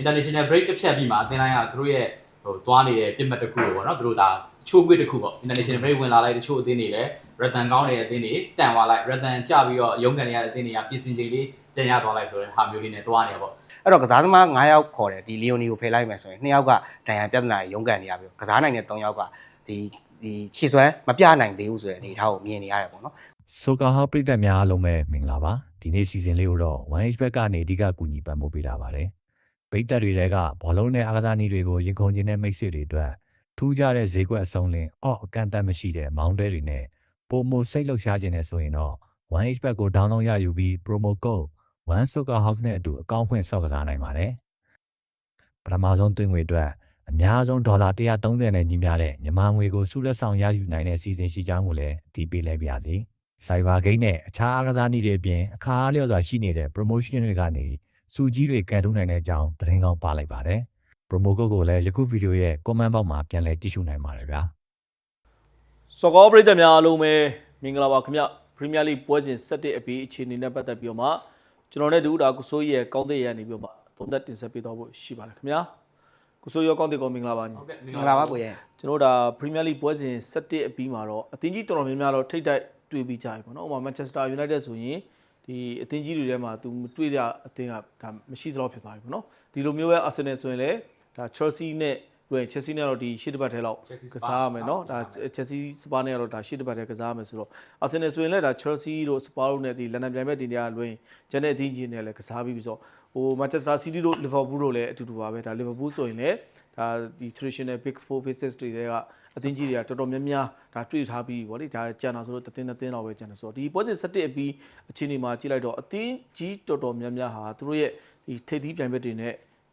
international break တစ်ဖြတ်ပြီးမှအသင်းတိုင်းကသူတို့ရဲ့ဟိုသွားနေတဲ့ပြစ်မှတ်တစ်ခုကိုပေါ့နော်သူတို့ဒါချိုးကွေ့တစ်ခုပေါ့ international break ဝင်လာလိုက်တချို့အသင်းတွေလည်း ratan ကောင်းတဲ့အသင်းတွေတန်သွားလိုက် ratan ကြပြီးတော့ရုံးကန်နေရတဲ့အသင်းတွေကပြင်ဆင်ချိန်လေးပြန်ရသွားလိုက်ဆိုတဲ့ဟာမျိုးလေးနဲ့သွားနေရပေါ့အဲ့တော့ကစားသမား9ယောက်ခေါ်တယ်ဒီလီယိုနီကိုဖယ်လိုက်မယ်ဆိုရင်2ယောက်ကဒဏ်ရာပြဿနာရုံးကန်နေရပြီကစားနိုင်တဲ့3ယောက်ကဒီဒီခြေစွမ်းမပြနိုင်သေးဘူးဆိုတဲ့အနေအထားကိုမြင်နေရတယ်ပေါ့နော်ဆိုကာဟာပရိသတ်များအားလုံးပဲမင်္ဂလာပါဒီနေ့စီစဉ်လေးကိုတော့ 1H ဘက်ကနေအဓိကကူညီပံ့ပိုးပေးတာပါတယ် ပရိသတ်တွေတဲကဘောလုံးနဲ့အားကစားနည်းတွေကိုရင်ခုန်ခြင်းနဲ့မိတ်ဆွေတွေအတွက်ထူးခြားတဲ့ဈေးကွက်အစုံလင်အော့အကန့်အသတ်မရှိတဲ့မောင်းတဲတွေနဲ့ပုံမစိတ်လှုပ်ရှားခြင်းနဲ့ဆိုရင်တော့ 1H ဘက်ကို download ရယူပြီး promo code 1 Soccer House နဲ့အတူအကောင့်ဖွင့်ဆောက်ကစားနိုင်ပါတယ်ပထမဆုံးသွင်းငွေအတွက်အများဆုံးဒေါ်လာ130နဲ့ညီမျှတဲ့မြန်မာငွေကိုစုလက်ဆောင်ရယူနိုင်တဲ့စီစဉ်ရှိကြောင်းကိုလည်းအတည်ပြုလိုက်ပါရစေ။ Cyber Game နဲ့အခြားအားကစားနည်းတွေအပြင်အခါအားလျော်စွာရှိနေတဲ့ promotion တွေကနေ စုကြီးတွေကန်ထုတ်နိုင်တဲ့အကြောင်းသတင်းကောင်းပါလိုက်ပါတယ်။ promo code ကိုလည်းယခုဗီဒီယိုရဲ့ comment box မှာပြန်လည်ကြည့်ရှုနိုင်ပါတယ်ဗျာ။စောကောပရိသတ်များအားလုံးပဲမင်္ဂလာပါခင်ဗျပရီးမီးယားလိပွဲစဉ်7အပြီးအခြေအနေနဲ့ပတ်သက်ပြီးတော့မှကျွန်တော်နဲ့တူတာကုဆိုးရဲ့ကောင်းတဲ့ရနေပြီးတော့မှသုံးသက်တင်ဆက်ပေးသွားဖို့ရှိပါတယ်ခင်ဗျာကုဆိုးရောကောင်းတဲ့ကောမင်္ဂလာပါညီဟုတ်ကဲ့မင်္ဂလာပါကိုရဲ့ကျွန်တော်ဒါပရီးမီးယားလိပွဲစဉ်7အပြီးမှာတော့အသင်းကြီးတော်တော်များများတော့ထိတ်တိုက်တွေ့ပြီးကြပြီပေါ့နော်ဥပမာမန်ချက်စတာယူနိုက်တက်ဆိုရင် ဒီအသင်းကြီးတွေထဲမှာသူမတွေ့ရအသင်းကဒါမရှိတော့ဖြစ်သွားပြီပေါ့နော်ဒီလိုမျိုးပဲအာဆင်နယ်ဆိုရင်လည်းဒါချယ်ဆီနဲ့တွေ့ချက်စီနဲ့တော့ဒီရှစ်တပတ်ထဲလောက် Chelsea ကစားရမယ်เนาะဒါချက်စီစပါနဲ့ကတော့ဒါရှစ်တပတ်ထဲကစားရမယ်ဆိုတော့အာဆင်နယ်ဆိုရင်လည်းဒါချယ်ဆီတို့စပါတို့နဲ့ဒီလန်ဒန်ပြိုင်ဘက်တင်တွေကလွင်ကျန်တဲ့အသင်းကြီးတွေနဲ့လည်းကစားပြီးပြီဆိုတော့ဟိုမန်ချက်စတာစီးတီးတို့လီဗာပူးတို့လည်းအတူတူပါပဲဒါလီဗာပူးဆိုရင်လည်းဒါဒီ traditional big four faces တွေတွေက အသင်းကြီးတွေကတော်တော်များများဒါတွေ့ထားပြီးဗောလေဒါကြံတာဆိုတော့တစ်သင်းတစ်သင်းတော့ပဲကြံတယ်ဆိုတော့ဒီပွဲစဉ်7အပြီးအခြေအနေမှာကြည့်လိုက်တော့အသင်းကြီးတော်တော်များများဟာသူတို့ရဲ့ဒီထိပ်သီးပြိုင်ဘက်တွေနဲ့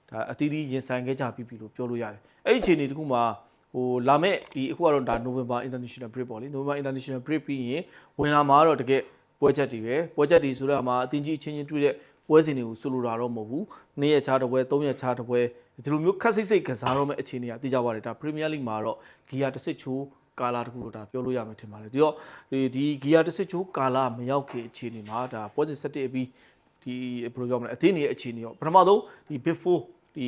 ဒါအသီးသီးရင်ဆိုင်ခဲ့ကြပြီးပြီလို့ပြောလို့ရတယ်အဲ့ဒီအခြေအနေတခုမှာဟိုလာမဲ့ဒီအခုကတော့ဒါ November International Break ပေါ့လေ November International Break ပြီးရင်ဝင်လာမှာတော့တကယ်ပွဲချက်တွေပဲပွဲချက်တွေဆိုတော့မှာအသင်းကြီးအချင်းချင်းတွေ့တဲ့ ပွဲစဉ်တွေကိုဆိုလိုတာတော့မဟုတ်ဘူးနေ့ရက်ခြားတစ်ပွဲသုံးရက်ခြားတစ်ပွဲဒီလိုမျိုးခက်စိတ်စိတ်ကစားတော့မဲ့အခြေအနေကသိကြပါတယ်ဒါ Premier League မှာတော့ဂီယာတစ်စစ်ချိုးကာလာတခုလို့ဒါပြောလို့ရမယ်ထင်ပါတယ်ဒီတော့ဒီဒီဂီယာတစ်စစ်ချိုးကာလာမရောက်ခင်အခြေအနေမှာဒါပွဲစဉ်7အပြီးဒီဘယ်လိုပြောမလဲအသင်းတွေရဲ့အခြေအနေရောပထမဆုံးဒီ Big 4ဒီ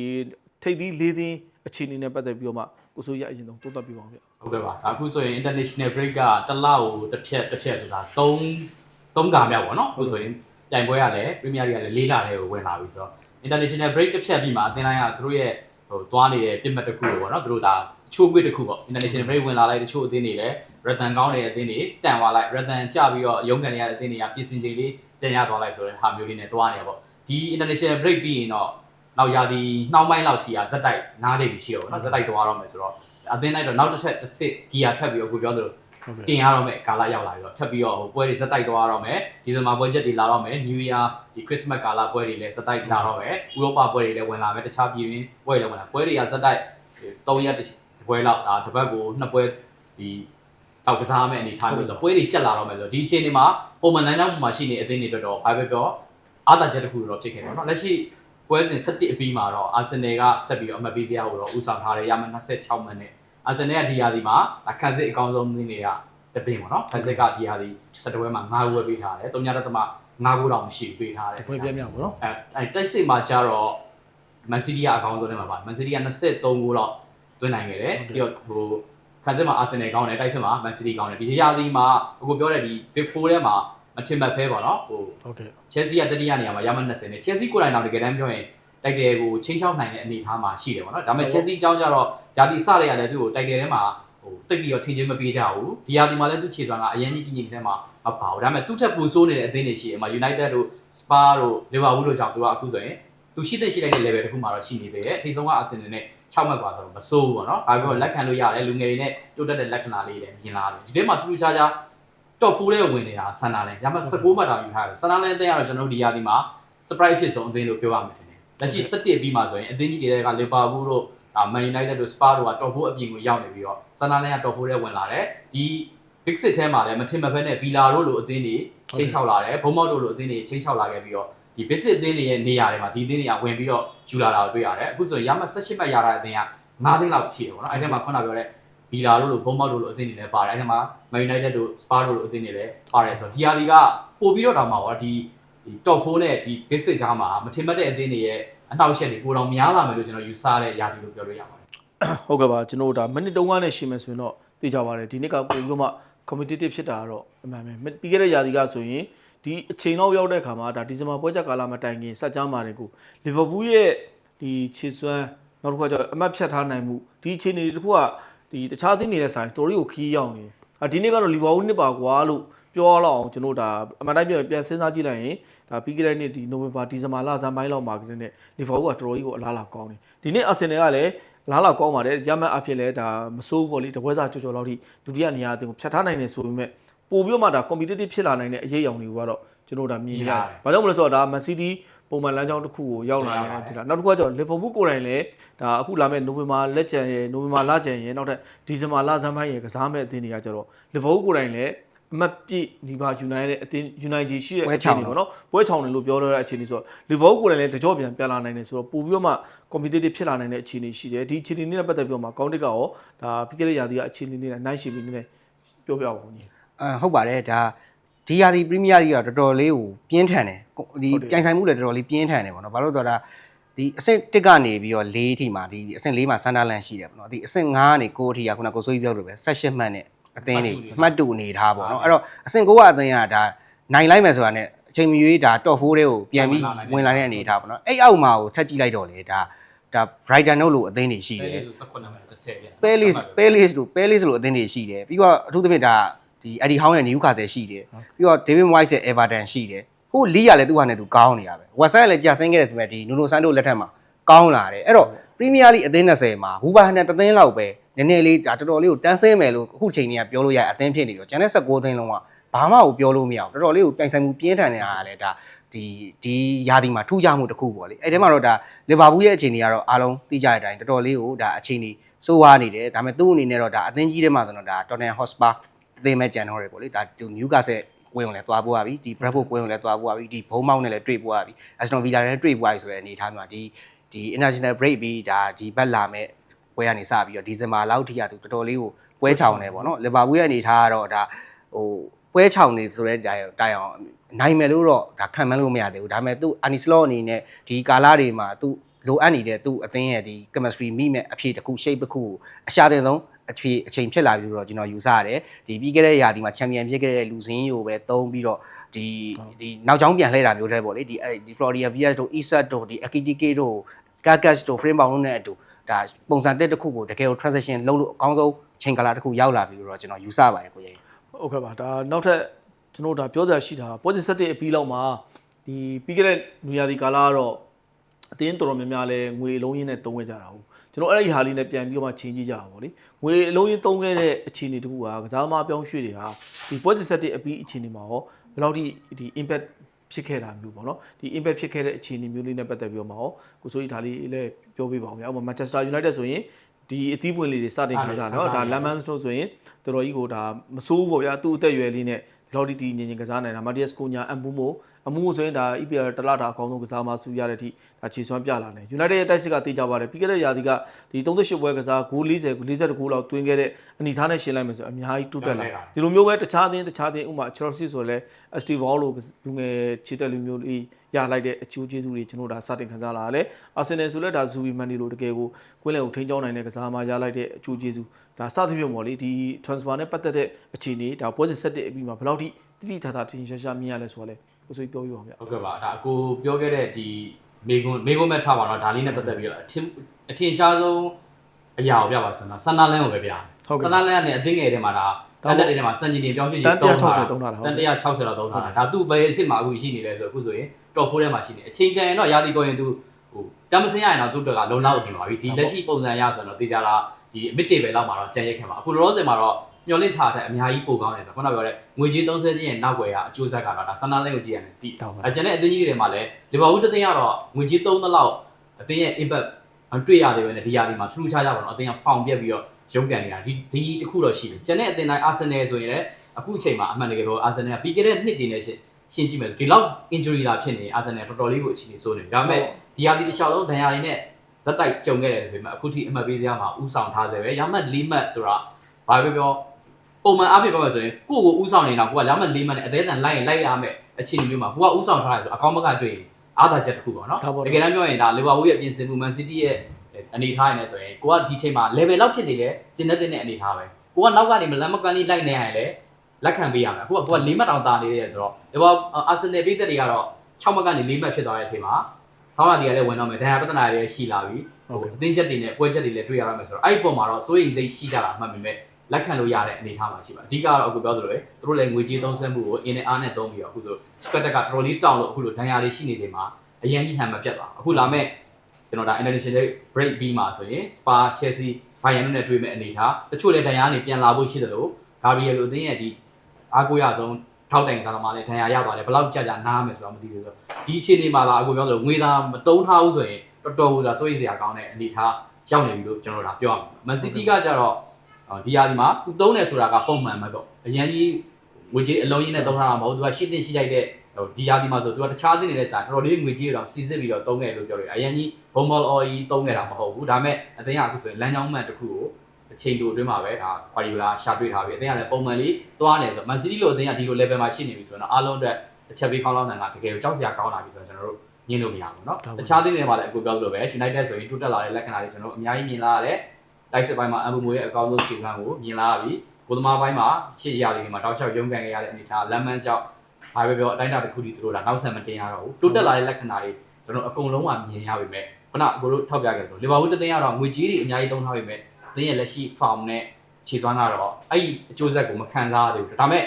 ထိပ်သီး၄သင်းအခြေအနေနဲ့ပတ်သက်ပြီးတော့မှကိုစိုးရအရင်ဆုံးတိုးတက်ပြပါဦးဗျဟုတ်ကဲ့ပါအခုဆိုရင် international break ကတစ်လကိုတစ်ဖြတ်တစ်ဖြတ်ဆိုတာ3 3ကာမြောက်ပေါ့နော်အခုဆိုရင် ပြိုင်ပွဲရလဲ premier league ကလည်း၄လထဲကိုဝင်လာပြီဆိုတော့ international break တစ်ဖြတ်ပြီးမှအသင်းတိုင်းကသူတို့ရဲ့ဟိုသွားနေတဲ့ပြစ်မှတ်တစ်ခုကိုပေါ့နော်သူတို့ဒါချိုးကွေ့တစ်ခုပေါ့ international break ဝင်လာလိုက်တချို့အသင်းတွေလည်း ratan ကောင်းတဲ့အသင်းတွေတန်သွားလိုက် ratan ကြပြီးတော့ရုံးကန်နေရတဲ့အသင်းတွေကပြင်ဆင်ချိန်လေးပြန်ရသွားလိုက်ဆိုတဲ့ဟာမျိုးလေးနဲ့သွားနေရပေါ့ဒီ international break ပြီးရင်တော့နောက်ရာသီနှောင်းပိုင်းလောက်ထိကဇက်တိုက်နားချိန်ရှိရောပေါ့နော်ဇက်တိုက်သွားတော့မယ်ဆိုတော့အသင်းလိုက်တော့နောက်တစ်ချက်တစ်စစ်ဂီယာထပ်ပြီးတော့ကိုပြောသလိုဟု တ်ကဲ့တင်ရတော့မယ်ကာလရောက်လာပြီးတော့ထပ်ပြီးတော့ဟိုပွဲတွေဇက်တိုက်သွားတော့မယ်ဒီဇင်ဘာပွဲချက်တွေလာတော့မယ် New Year ဒီ Christmas ကာလပွဲတွေလည်းဇက်တိုက်လာတော့မယ်ဥရောပပွဲတွေလည်းဝင်လာမယ်တခြားပြည်တွင်းပွဲတွေလည်းဝင်လာပွဲတွေကဇက်တိုက်3ရက်တစ်ပွဲလောက်ဒါတစ်ပတ်ကိုနှစ်ပွဲဒီတောက်ကစားမယ်အနေထားမျိုးဆိုတော့ပွဲတွေကြက်လာတော့မယ်ဆိုတော့ဒီအချိန်ဒီမှာပုံမှန်လမ်းကြောင်းမှာရှိနေတဲ့အသင်းတွေအတွက်တော့ဘာပဲပြောအားသာချက်တစ်ခုတော့ဖြစ်ခဲ့ပါတော့လက်ရှိပွဲစဉ်7အပြီးမှာတော့အာဆင်နယ်ကဆက်ပြီးတော့အမှတ်ပေးစရာကိုတော့ဦးဆောင်ထားတယ်ရမှ26မိနစ် အာဆင်နယ်ကဒီယာဒီမှာခန်းစစ်အကောင်းဆုံးသင်းတွေကတသိန်းပေါ့နော်ခန်းစစ်ကဒီယာဒီ7ပွဲမှာ9ဝယ်ပေးထားတယ်3ညတသမ9ခုတောင်ရှိပေးထားတယ်ပွဲပြပြပေါ့နော်အဲအဲတိုက်စစ်မှာကျတော့မန်စီးတီးကအကောင်းဆုံးထဲမှာပါမန်စီးတီးက23ဂိုးလောက်သွင်းနိုင်ခဲ့တယ်ပြီးတော့ဟိုခန်းစစ်မှာအာဆင်နယ်ကောင်းတယ်တိုက်စစ်မှာမန်စီးတီးကောင်းတယ်ဒီရာသီမှာအခုပြောတဲ့ဒီ Big 4ထဲမှာမထင်မှတ်ဖဲပေါ့နော်ဟိုဟုတ်ကဲ့ Chelsea ကတတိယနေရာမှာရမှ20နဲ့ Chelsea ကိုယ်တိုင်တော့တကယ်တမ်းပြောရင် တိုက်တယ်ကိုချင်းချောက်နိုင်တဲ့အနေအထားမှာရှိတယ်ပေါ့နော်ဒါပေမဲ့ Chelsea အကြောင်းကြတော့ယာတီစလိုက်ရတယ်သူ့ကိုတိုက်တယ်ထဲမှာဟိုတိတ်ပြီးတော့ထင်ချင်းမပေးကြဘူးဒီယာတီမှာလည်းသူ့ခြေစွမ်းကအရင်ကြီးကြီးနေတဲ့မှာမပါဘူးဒါပေမဲ့သူ့ထက်ပိုဆိုးနေတဲ့အသင်းတွေရှိတယ်မှာ United တို့ Spa တို့ Liverpool တို့ကြောင့်သူကအခုဆိုရင်သူရှိတဲ့ရှိတဲ့ level တစ်ခုမှာတော့ရှိနေသေးတယ်အထိဆုံးက Arsenal နဲ့6မှတ်กว่าဆိုတော့မဆိုးဘူးပေါ့နော်ဒါပြောလက်ခံလို့ရတယ်လူငယ်တွေနဲ့တိုးတက်တဲ့လက္ခဏာလေးတွေမြင်လာတယ်ဒီထဲမှာထူးထူးခြားခြား top 4ထဲဝင်နေတာဆန်နာလဲဒါပေမဲ့16မှတ်တောင်ယူထားတယ်ဆန်နာလဲအသင်းကတော့ကျွန်တော်တို့ဒီရာသီမှာ surprise ဖြစ်ဆုံးအသင်းလို့ပြောရမှာထင်တယ် လက်ရှိ17ပြီးမှဆိုရင်အသင်းကြီးတွေက Liverpool တို့ဒါ Man United တို့ Spa တို့က top 4အပြင်ကိုရောက်နေပြီးတော့ဆန်နာလဲက top 4ထဲဝင်လာတယ်ဒီ Big Six ထဲမှာလည်းမထင်မဖက်နဲ့ Villa တို့လိုအသင်းတွေချင်းချောက်လာတယ်ဘုံမောက်တို့လိုအသင်းတွေချင်းချောက်လာခဲ့ပြီးတော့ဒီ Big Six အသင်းတွေရဲ့နေရာတွေမှာဒီအသင်းတွေကဝင်ပြီးတော့ယူလာတာကိုတွေ့ရတယ်အခုဆိုရင်ရမှ18မှတ်ရတာတဲ့အသင်းက9သင်းလောက်ရှိတယ်ပေါ့နော်အဲ့ဒီမှာခုနပြောတဲ့ဗီလာတို့လိုဘုံမောက်တို့လိုအသင်းတွေလည်းပါတယ်အဲ့ဒီမှာ Man United တို့ Spa တို့လိုအသင်းတွေလည်းပါတယ်ဆိုတော့ဒီဟာဒီကပို့ပြီးတော့တောင်မှာပေါ့ဒီ ဒီ top 4နဲ့ဒီ basic ကြားမှာမထင်မှတ်တဲ့အသင်းတွေရဲ့အနောက်ရှက်တွေကိုတော့များလာမယ်လို့ကျွန်တော်ယူဆတဲ့ရာသီလို့ပြောလို့ရပါတယ်ဟုတ်ကဲ့ပါကျွန်တော်တို့ဒါမိနစ်တုံးကနဲ့ရှင်းမယ်ဆိုရင်တော့သိကြပါတယ်ဒီနှစ်ကပုံပြီးတော့မှ competitive ဖြစ်တာကတော့အမှန်ပဲပြီးခဲ့တဲ့ရာသီကဆိုရင်ဒီအချိန်လောက်ရောက်တဲ့အခါမှာဒါဒီဇင်ဘာပွဲချက်ကာလမှာတိုင်ခင်စက်ကြားမာတွေကိုလီဗာပူးရဲ့ဒီခြေစွမ်းနောက်တစ်ခါကျတော့အမတ်ဖြတ်ထားနိုင်မှုဒီအခြေအနေတစ်ခုကဒီတခြားသင်းနေတဲ့ဆိုင် story ကိုခီးရောက်နေတယ်အဒီနေ့ကတော့လီဗာပူးနှစ်ပါကွာလို့ ပြောလောက်အောင်ကျွန်တော်ဒါအမှန်တိုင်းပြောရင်ပြန်စဉ်းစားကြည့်လိုက်ရင်ဒါပြီးခဲ့တဲ့နှစ်ဒီနိုဝင်ဘာဒီဇင်ဘာလဆန်းပိုင်းလောက်မှာကတည်းကလီဗာပူးကတော်တော်ကြီးကိုအလားအလာကောင်းတယ်ဒီနေ့အာဆင်နယ်ကလည်းလားလောက်ကောင်းပါတယ်ရမတ်အဖြစ်လဲဒါမစိုးဘူးပေါ့လေတပွဲစားကြော်ကြော်လောက်ထိဒုတိယနေရာအသင်းကိုဖြတ်ထားနိုင်တယ်ဆိုပေမဲ့ပို့ပြီးတော့မှဒါ competitive ဖြစ်လာနိုင်တဲ့အရေးအယောင်တွေကတော့ကျွန်တော်တို့ဒါမြင်ရတယ်။ဘာကြောင့်မလဲဆိုတော့ဒါ Man City ပုံမှန်လမ်းကြောင်းတစ်ခုကိုရောက်လာတယ်ဒီလားနောက်တစ်ခုကကျတော့ Liverpool ကိုယ်တိုင်လည်းဒါအခုလာမဲ့နိုဝင်ဘာလက်ကျန်ရယ်နိုဝင်ဘာလကျန်ရယ်နောက်ထပ်ဒီဇင်ဘာလဆန်းပိုင်းရယ်ကစားမဲ့အသင်းတွေကကျတော့ Liverpool ကိုယ်တိုင်လည်း အမတ်ပြည့်ဒီပါ United အသင်း United ရှိတဲ့အခြေအနေပေါ့နော်ပွဲချောင်းတယ်လို့ပြောရတဲ့အခြေအနေဆိုတော့ Liverpool ကိုယ်တိုင်လည်းတကြော့ပြန်ပြန်လာနိုင်တယ်ဆိုတော့ပို့ပြီးတော့မှ competitive ဖြစ်လာနိုင်တဲ့အခြေအနေရှိတယ်ဒီအခြေအနေနဲ့ပတ်သက်ပြီးတော့မှကောင်းတစ်ကရောဒါပြီးခဲ့တဲ့ရာသီကအခြေအနေနဲ့နိုင်ရှိပြီးနည်းနည်းပြောပြပါဦးညီအဲဟုတ်ပါတယ်ဒါဒီယာဒီပရီးမီးယားလိကတော်တော်လေးကိုပြင်းထန်တယ်ကိုဒီဟုတ်တယ်ကြိုင်ဆိုင်မှုလည်းတော်တော်လေးပြင်းထန်တယ်ပေါ့နော်ဘာလို့လဲဆိုတော့ဒါဒီအဆင့်1ကနေပြီးတော့4အထိမှာဒီအဆင့်4မှာစန်ဒါလန်ရှိတယ်ပေါ့နော်ဒီအဆင့်5ကနေ6အထိကခုနကကိုစိုးကြီးပြောလို့ပဲ18မှတ်နဲ့ အသင်းတွေအမှတ်တူအနေထားပေါ့နော်အဲ့တော့အဆင့်9ကအသင်းကဒါနိုင်လိုက်မယ်ဆိုတာနဲ့အချိန်မရွေးဒါ top 4တဲ့ကိုပြန်ပြီးဝင်လာတဲ့အနေထားပေါ့နော်အဲ့အောက်မှာကိုထပ်ကြည့်လိုက်တော့လေဒါဒါ Brighton တို့လိုအသင်းတွေရှိပဲတယ်ဆို18မိနစ်30ပြန်ပဲလစ်ပဲလစ်လို့ပဲလစ်လို့အသင်းတွေရှိတယ်ပြီးတော့အထူးသဖြင့်ဒါဒီအဒီဟောင်းရဲ့နယူကာဆယ်ရှိတယ်ပြီးတော့ဒေးဗစ်မိုက်စ်ရဲ့အေဗာတန်ရှိတယ်ဟိုလီကလည်းသူ့ဟာနဲ့သူကောင်းနေတာပဲဝက်ဆန်ကလည်းကြာဆင်းခဲ့တယ်ဆိုပေမဲ့ဒီနူနိုဆန်တို့လက်ထက်မှာကောင်းလာတယ်အဲ့တော့ပရီးမီးယားလိအသင်း20မှာဘူဘာဟန်နဲ့တသင်းလောက်ပဲန ည်းနည်းလေးဒါတော်တော်လေးကိုတန်းဆင်းမယ်လို့အခုချိန်ကြီးကပြောလို့ရအသင်းဖြစ်နေပြီကျန်တဲ့16သင်းလုံးကဘာမှကိုပြောလို့မရအောင်တော်တော်လေးကိုပြိုင်ဆိုင်မှုပြင်းထန်နေတာကလည်းဒါဒီဒီယာဒီမှာထူးခြားမှုတစ်ခုပေါ့လေအဲ့ဒီမှာတော့ဒါလီဗာပူးရဲ့အခြေအနေကတော့အားလုံးသိကြတဲ့အတိုင်းတော်တော်လေးကိုဒါအခြေအနေစိုးဝါးနေတယ်ဒါပေမဲ့သူ့အနေနဲ့တော့ဒါအသင်းကြီးထဲမှာဆိုတော့ဒါ Tottenham Hotspur အသင်းမဲ့ကြံတော့တယ်ပေါ့လေဒါသူ Newcastle ကွင်းကိုလည်းသွားပို့ရပြီဒီ Bradford ကွင်းကိုလည်းသွားပို့ရပြီဒီဘုံမောက်နဲ့လည်းတွေ့ပို့ရပြီ Aston Villa နဲ့တွေ့ပို့ရပြီဆိုတဲ့အနေအထားမှာဒီဒီ international break ပြီးဒါဒီဘက်လာမဲ့ ပွဲကနေစပြီးတော့ဒီဇင်ဘာလောက်ထိရသူတော်တော်လေးကိုပွဲချောင်နေပေါ့နော်လီဗာပူးရဲ့အနေအထားကတော့ဒါဟိုပွဲချောင်နေဆိုတဲ့တိုင်တိုင်အောင်နိုင်မယ်လို့တော့ဒါခံမှန်းလို့မရသေးဘူးဒါပေမဲ့သူအနီစလော့အနေနဲ့ဒီကာလာတွေမှာသူလိုအပ်နေတဲ့သူအသင်းရဲ့ဒီ chemistry မိမဲ့အဖြစ်တစ်ခု shape တစ်ခုကိုအရှာတဲ့ဆုံးအဖြစ်အချိန်ဖြစ်လာပြီလို့တော့ကျွန်တော်ယူဆရတယ်ဒီပြီးခဲ့တဲ့ရာသီမှာချန်ပီယံဖြစ်ခဲ့တဲ့လူစင်းကိုပဲသုံးပြီးတော့ဒီဒီနောက်ကျောင်းပြန်လှည့်တာမျိုးတည်းပေါ့လေဒီအဲဒီ Florida VS တို့ Isat တို့ဒီ Akitike တို့ Kakas တို့ frame bound တို့နဲ့အတူ ဒါပုံစံတက်တစ်ခုကိုတကယ်ကို transition လုပ်လို့အကောင်းဆုံးချိန်ကာလတစ်ခုရောက်လာပြီလို့တော့ကျွန်တော်ယူဆပါတယ်ကိုကြီးဟုတ်ကဲ့ပါဒါနောက်ထပ်ကျွန်တော်တို့ဒါပြောစရာရှိတာ positive 7အပြီးလောက်မှာဒီပြီးခဲ့တဲ့နူရာသီကာလကတော့အတင်းတော်တော်များများလဲငွေအလုံးရင်းနဲ့တုံးခဲ့ကြတာဟုတ်ကျွန်တော်အဲ့ဒီဟာလေးနဲ့ပြန်ပြီးတော့မှချိန်ကြည့်ကြတာပေါ့လေငွေအလုံးရင်းတုံးခဲ့တဲ့အခြေအနေတခုကကစားသမားပြောင်းရွှေ့တွေဟာဒီ positive 7အပြီးအခြေအနေမှာရောဘယ်လောက်ထိဒီ impact ဖြစ်ခဲ့တာမျိုးပေါ့နော်ဒီ impact ဖြစ်ခဲ့တဲ့အခြေအနေမျိုးလေးနဲ့ပတ်သက်ပြီးတော့မှရောကိုစိုးကြီးဒါလေးလည်းပြောပြပါအောင်ဗျာဥပမာ Manchester United ဆိုရင်ဒီအသီးပွင့်လေးတွေစတင်ခါကြနော်ဒါ Lemon Snow ဆိုရင်တော်တော်ကြီးကိုဒါမစိုးဘူးပေါ့ဗျာသူ့အသက်အရွယ်လေးနဲ့ဒီလောက်ထိငြိမ်ငြိမ်ကစားနိုင်တာမာတီယက်စ်ကိုညာအမ်ဘူမို အမှုဆိုရင်ဒါ EPL တလတာအကောင်းဆုံးကစားမဆူရတဲ့အထိဒါခြေစွမ်းပြလာတယ် United ရဲ့တိုက်စစ်ကတေးကြပါတယ်ပြီးခဲ့တဲ့ရာသီကဒီ38ပွဲကစားဂိုး40 42ဂိုးလောက်တွင်းခဲ့တဲ့အနေထားနဲ့ရှင်းလိုက်မယ်ဆိုအများကြီးတိုးတက်လာဒီလိုမျိုးပဲတခြားသင်းတခြားသင်းဥပမာ Chelsea ဆိုလည်း Esteval လိုလူငယ်ခြေတက်လူမျိုးလေးရလိုက်တဲ့အချိုးကျေးဇူးတွေကျွန်တော်ဒါစတင်ခံစားလာရတယ်။ Arsenal ဆိုလည်းဒါ Zubi Mandi လိုတကယ်ကိုကွင်းလယ်ကိုထိန်းချောင်းနိုင်တဲ့ကစားသမားရလိုက်တဲ့အချိုးကျေးဇူးဒါစသဖြင့်ပေါ့လေဒီ transfer နဲ့ပတ်သက်တဲ့အခြေအနေဒါပွဲစဉ်ဆက်တဲ့အပြီးမှာဘယ်လောက်ထိတိတိကျကျထင်ရှားရှားမြင်ရလဲဆိုတော့လေ ကိုဆိုပြီးပြောပြပါဦးဗျာဟုတ်ကဲ့ပါဒါအကိုပြောခဲ့တဲ့ဒီမေကွန်မေကွန်မဲ့ထားပါတော့ဒါလေးနဲ့ပတ်သက်ပြီးတော့အထင်အထင်ရှားဆုံးအရာကိုပြပါဆိုတော့ဆန္ဒလန်းကိုပဲပြဆန္ဒလန်းကနေအသင်းငယ်ထဲမှာဒါတန်တဲ့ထဲမှာစံကျင်တင်ပြောင်းပြည့်တန်160တုံးတာလားတန်160လောက်သုံးတာဒါသူ့ဘယ်အစ်စ်မှာအခုရှိနေလဲဆိုတော့အခုဆိုရင် top 4ထဲမှာရှိနေအချိန်ကြရင်တော့ရာသီပေါ်ရင်သူဟိုတမ်းမစင်းရရင်တော့သူ့တက်ကလုံလောက်နေပါပြီဒီလက်ရှိပုံစံရဆိုတော့တေချာတာဒီ mid table လောက်မှာတော့ကြံရက်ခံပါအခုလောလောဆယ်မှာတော့ ညှော်လင့်ထားတဲ့အများကြီးပိုကောင်းတယ်ဆိုတော့ခုနပြောတဲ့ငွေကြီး30ချင်းရဲ့နောက်ွယ်ကအကျိုးဆက်ကတော့ဒါဆန္ဒလင်းကိုကြည့်ရတယ်တိအကျန်တဲ့အသင်းကြီးတွေမှာလည်းလီဗာပူးတသင်းကတော့ငွေကြီး3လောက်အသင်းရဲ့ impact တွေ့ရတယ်ပဲねဒီရာသီမှာထူးထူးခြားခြားပါတော့အသင်းက found ပြက်ပြီးတော့ရုံးကန်နေတာဒီဒီတခုတော့ရှိတယ်ကျန်တဲ့အသင်းတိုင်း Arsenal ဆိုရင်လည်းအခုအချိန်မှာအမှန်တကယ်ပြော Arsenal ကပြီးခဲ့တဲ့နှစ်တည်းနဲ့ရှင်းရှင်းကြည့်မယ်ဒီလောက် injury လာဖြစ်နေ Arsenal တော်တော်လေးကိုအခြေအနေဆိုးနေပြီဒါပေမဲ့ဒီရာသီတစ်လျှောက်လုံးဒဏ်ရာတွေနဲ့ဇက်တိုက်ကြုံခဲ့တယ်ဆိုပေမဲ့အခုထိအမှတ်ပေးစရာမှာဥဆောင်ထားစေပဲရမှတ်၄မှတ်ဆိုတာဘာပဲပြော ပုံမှန်အဖြစ်ပြောမယ်ဆိုရင်ကိုယ့်ကိုဥဆောင်နေတာကိုကရမှတ်၄မှတ်နဲ့အသေးအံလိုက်ရင်လိုက်ရမယ်အခြေအနေမျိုးမှာကိုကဥဆောင်ထားတယ်ဆိုအကောင်းဘက်ကတွေ့ရင်အားသာချက်တစ်ခုပေါ့နော်ဒါပေါ့တကယ်တမ်းပြောရင်ဒါလီဗာပူးရဲ့ပြင်ဆင်မှုမန်စီးတီးရဲ့အနေထားရနေဆိုရင်ကိုကဒီချိန်မှာ level လောက်ဖြစ်နေတယ်ကျင်းတဲ့တဲ့အနေထားပဲကိုကနောက်ကနေမလမ်းမကန်းလေးလိုက်နေရရင်လည်းလက်ခံပေးရမယ်အခုကကိုက၄မှတ်တောင်တာနေတယ်ဆိုတော့ဒီဘောအာဆင်နယ်ပိတ်သက်တွေကတော့6မှတ်ကနေ၄မှတ်ဖြစ်သွားတဲ့အချိန်မှာဆောင်းရတီကလည်းဝင်တော့မယ်ဒဏ်ရာပြဿနာတွေလည်းရှိလာပြီဟုတ်ကဲ့အသင်းချက်တွေနဲ့ပွဲချက်တွေလည်းတွေ့ရမှာဆိုတော့အဲ့ဒီပုံမှာတော့စိုးရိမ်စိတ်ရှိကြတာမှတ်မိမဲ့ လက်ခံလို့ရတဲ့အနေအထားမှာရှိပါအဓိကတော့အခုပြောသလိုပဲသူတို့လည်းငွေကြေးသုံးစွဲမှုကိုအင်းနဲ့အားနဲ့သုံးပြီးတော့အခုဆို squad ကတော်တော်လေးတောင်းလို့အခုလိုဒဏ်ရာတွေရှိနေချိန်မှာအရင်ကြီးဟန်မပြတ်ပါဘူးအခုလာမဲ့ကျွန်တော်ဒါ international break ပြီးမှာဆိုရင် Spa Chelsea Bayern တို့နဲ့တွေ့မဲ့အနေအထားတချို့လည်းဒဏ်ရာနေပြန်လာဖို့ရှိတယ်လို့ Gabriel လိုအသင်းရဲ့ဒီအားကိုးရဆုံးထောက်တိုင်စားသမားလည်းဒဏ်ရာရသွားတယ်ဘယ်လောက်ကြာကြာနားမယ်ဆိုတော့မသိဘူးဆိုတော့ဒီအခြေအနေမှာလာအခုပြောသလိုငွေသားမတုံးထားဘူးဆိုရင်တော်တော်ဟိုဒါစိုးရိမ်စရာကောင်းတဲ့အနေအထားရောက်နေပြီလို့ကျွန်တော်တို့ဒါပြောရမှာ Man City ကကြတော့အော် ဒီယာဒီမှာသူသုံးတယ်ဆိုတာကပုံမှန်ပဲပေါ့အရင်ကြီးငွေကြေးအလုံးကြီးနဲ့သုံးထားတာမဟုတ်သူကရှစ်တင်ရှိလိုက်တဲ့ဟိုဒီယာဒီမှာဆိုသူကတခြားသင်းနေတဲ့စာတော်တော်လေးငွေကြေးတော့စီစစ်ပြီးတော့သုံးခဲ့လို့ပြောလို့ရအရင်ကြီးဘုံဘော်အော်ကြီးသုံးခဲ့တာမဟုတ်ဘူးဒါပေမဲ့အသင်းကအခုဆိုရင်လမ်းကြောင်းမှန်တစ်ခုကိုအချိန်တိုအတွင်းမှာပဲဒါခွာရီလာရှာတွေ့ထားပြီအသင်းကလည်းပုံမှန်လေးသွားနေဆို Man City လို့အသင်းကဒီလို level မှာရှိနေပြီဆိုတော့အားလုံးအတွက်တစ်ချက်ပေးခေါင်းလောင်းတယ်ကတကယ်ကြောက်စရာကောင်းလာပြီဆိုတော့ကျွန်တော်တို့ညင်းလို့မရဘူးเนาะတခြားသင်းတွေမှာလည်းအခုပြောသလိုပဲ United ဆိုရင်တိုးတက်လာတဲ့လက္ခဏာတွေကျွန်တော်တို့အများကြီးမြင်လာရတယ် တိုက်စစ်ပိုင်းမှာအမ်ဘူမိုရဲ့အကောင့်ဆုံးစီမံကိုမြင်လာရပြီကိုသမားပိုင်းမှာရှေ့ရာတွေမှာတောက်လျှောက်ရုန်းကန်ခဲ့ရတဲ့အနေအထားလမ်းမန်းကြောက်ဘာပဲပြောအတိုင်းအတာတစ်ခုတည်းသူတို့ဒါနောက်ဆက်မတင်ရတော့ဘူးတိုးတက်လာတဲ့လက္ခဏာတွေကျွန်တော်အကုန်လုံးကမြင်ရပြီမဲ့ခုနကိုတို့ထောက်ပြခဲ့တယ်လီဗာပူးတသင်းကတော့ငွေကြီးတွေအများကြီးသုံးထားပြီမဲ့သင်းရဲ့လက်ရှိ form နဲ့ခြေစွမ်းကတော့အဲ့ဒီအကျိုးဆက်ကိုမခံစားရသေးဘူးဒါပေမဲ့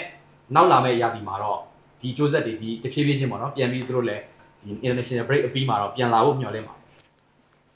နောက်လာမဲ့ရာသီမှာတော့ဒီအကျိုးဆက်တွေဒီတဖြည်းဖြည်းချင်းပေါ့နော်ပြန်ပြီးသူတို့လည်းဒီ international break အပြီးမှာတော့ပြန်လာဖို့မျှော်လင့်ပါ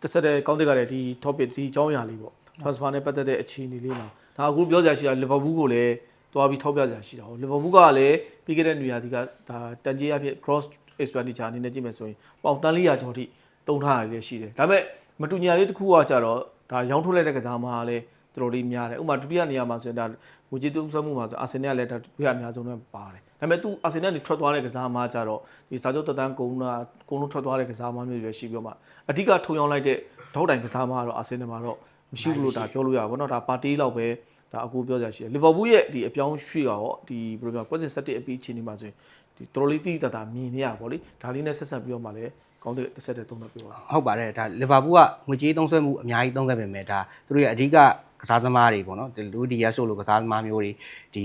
တစ်ဆက်တည်းကောင်းတဲ့ကလည်းဒီ topic ဒီအကြောင်းအရာလေးပေါ့ transfer နဲ့ပတ်သက်တဲ့အခြေအနေလေးမှာဒါအခုပြောကြရရှိတာ Liverpool ကိုလည်းတွားပြီးထောက်ပြကြရရှိတာဟုတ် Liverpool ကလည်းပြီးခဲ့တဲ့နေရာဒီကဒါတန်ကြီးအဖြစ် cross expenditure အနေနဲ့ကြည့်မယ်ဆိုရင်ပေါင်တန်400ကျော်ထိတုံးထားရလေးရှိတယ်ဒါပေမဲ့မတူညီလေးတစ်ခုကကြတော့ဒါရောင်းထုတ်လိုက်တဲ့ကစားမှာလည်းတော်တော်လေးများတယ်ဥပမာဒုတိယနေရာမှာဆိုရင်ဒါငွေကြေးသုံးစွဲမှုမှာဆိုအာဆင်နယ်ကလည်းဒါဒုတိယအများဆုံးနဲ့ပါတယ်ဒါပေမဲ့သူအာဆင်နယ်ကနေထွက်သွားတဲ့ကစားမှာကြတော့ဒီစာချုပ်တက်တန်းကုန်းတာကုန်းလုံးထွက်သွားတဲ့ကစားမှာမျိုးတွေပဲရှိပြီးတော့မှအဓိကထုံရောင်းလိုက်တဲ့ထောက်တိုင်ကစားမှာကတော့အာဆင်နယ်မှာတော့ မရှိဘူးလို့ဒါပြောလို့ရပါဘောเนาะဒါပါတီလောက်ပဲဒါအကူပြောကြရှိတယ်လီဗာပူးရဲ့ဒီအပြောင်းရွှေ့ရောဒီဘယ်လိုပြောကွက်စစ်7အပြီးချိန်ဒီမှာဆိုရင်ဒီတော်တော်လေးတိတိတတ်တာမြင်နေရပါဗောလေဒါလေးနဲ့ဆက်ဆက်ပြီးတော့မှလည်းကောင်းတဲ့တစ်ဆက်တဲ့သုံးသပ်ပြောပါ ဟုတ်ပါတယ်ဒါလီဗာပူးကငွေကြေးသုံးစွဲမှုအများကြီးသုံးခဲ့ပေမဲ့ဒါသူတို့ရဲ့အဓိကကစားသမားတွေပေါ့နော်ဒီလူဒီရက်ဆိုလိုကစားသမားမျိုးတွေဒီ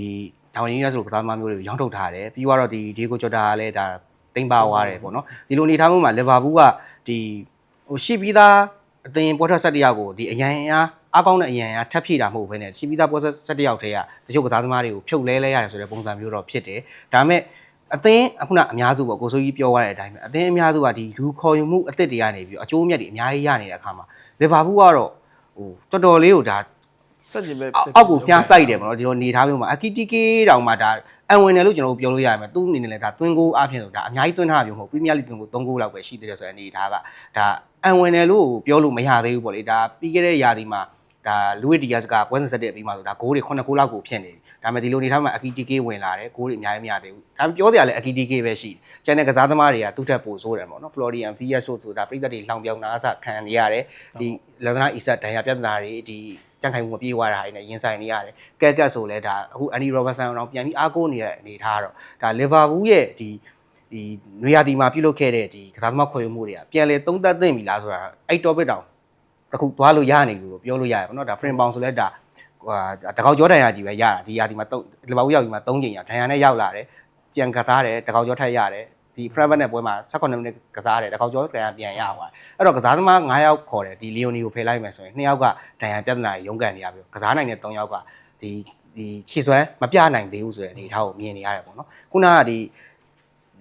တောင်ရင်းရက်ဆိုလိုကစားသမားမျိုးတွေကိုရောင်းထုတ်ထားတယ်ပြီးတော့ဒီဒီကိုဂျော်တာကလည်းဒါတိမ်ပါသွားတယ်ပေါ့နော်ဒီလိုအနေထားမျိုးမှာလီဗာပူးကဒီဟိုရှိပြီးသား အသင်ပေါ်ထွက်ဆက်တယောက်ကိုဒီအရန်အားအားကောင်းတဲ့အရန်အားထပ်ဖြည့်တာမဟုတ်ဘဲနဲ့ရှိပြီးသားပေါ်ဆက်ဆက်တယောက်တည်းကတချို့ကစားသမားတွေကိုဖြုတ်လဲလဲရတယ်ဆိုတဲ့ပုံစံမျိုးတော့ဖြစ်တယ်ဒါပေမဲ့အသင်းအခုနအများစုပေါ့ကိုဆိုကြီးပြောသွားတဲ့အတိုင်းပဲအသင်းအများစုကဒီလူခေါ်ယူမှုအသစ်တွေကနေပြီးအကျိုးအမြတ်တွေအများကြီးရနေတဲ့အခါမှာလီဗာပူးကတော့ဟိုတော်တော်လေးကိုဒါဆက်ကျင်ပဲအောက်ကိုပြားဆိုင်တယ်ပေါ့နော်ဒီလိုနေထားမျိုးမှာအကီတီကေတောင်မှဒါအန်ဝင်တယ်လို့ကျွန်တော်တို့ပြောလို့ရရမယ်သူ့အနေနဲ့လည်းဒါတွင်းကိုအားဖြင့်ဆိုဒါအများကြီးတွင်းထားတာမျိုးမဟုတ်ပရီးမီးယားလိတွင်းကို3ဂိုးလောက်ပဲရှိသေးတယ်ဆိုတဲ့အနေထားကဒါ အန်ဝင်တယ်လို့ပြောလို့မရသေးဘူးပေါ့လေဒါပြီးခဲ့တဲ့ရာသီမှာဒါလူဝီဒီယာစ်ကပွဲစဉ်ဆက်တဲ့အပြီးမှာဆိုဒါဂိုးတွေ9ဂိုးလောက်ကိုဖြစ်နေပြီဒါပေမဲ့ဒီလိုနေထားမှာအကီတီကေဝင်လာတယ်ဂိုးတွေအများကြီးမရသေးဘူးဒါပြောတယ်ကလည်းအကီတီကေပဲရှိတယ်ကျန်တဲ့ကစားသမားတွေကသူ့ထက်ပိုဆိုးတယ်ပေါ့နော်ဖလော်ရီယန်ဖီယက်ဆိုဆိုတာပြည်သက်တွေလောင်ပြောင်နာအစခံနေရတယ်ဒီလန်ဒနာအီဆက်ဒဏ်ရာပြဿနာတွေဒီကြံ့ခိုင်မှုမပြေးသွားတာတွေနဲ့ရင်ဆိုင်နေရတယ်ကက်ကက်ဆိုလဲဒါအခုအန်ဒီရောဘတ်ဆန်အောင်ပြန်ပြီးအားကိုးနေတဲ့အနေထားတော့ဒါလီဗာပူးရဲ့ဒီ ဒီနွေရာသီမှာပြုလုပ်ခဲ့တဲ့ဒီကစားသမားခွင့်ရမှုတွေကပြန်လေသုံးသက်သင့်ပြီလားဆိုတာအဲ့ topic တောင်တခုသွားလို့ရနေပြီလို့ပြောလို့ရတယ်ပေါ့နော်ဒါ frame bound ဆိုလဲဒါဟိုတကောက်ကြောဒဏ်ရာကြီးပဲရတာဒီရာသီမှာလီဗာပူးရောက်ပြီးမှ3ချိန်ရဒဏ်ရာနဲ့ရောက်လာတယ်ကြံကစားတယ်တကောက်ကြောထက်ရတယ်ဒီ front back နဲ့ပွဲမှာ18မိနစ်ကစားတယ်တကောက်ကြောကံပြန်ရသွားတယ်အဲ့တော့ကစားသမား9ယောက်ခေါ်တယ်ဒီလီယိုနီကိုဖယ်လိုက်မယ်ဆိုရင်2ယောက်ကဒဏ်ရာပြဿနာရုံးကန်နေရပြီကစားနိုင်တဲ့3ယောက်ကဒီဒီခြေစွမ်းမပြနိုင်သေးဘူးဆိုတဲ့အနေအထားကိုမြင်နေရတယ်ပေါ့နော်ခုနကဒီ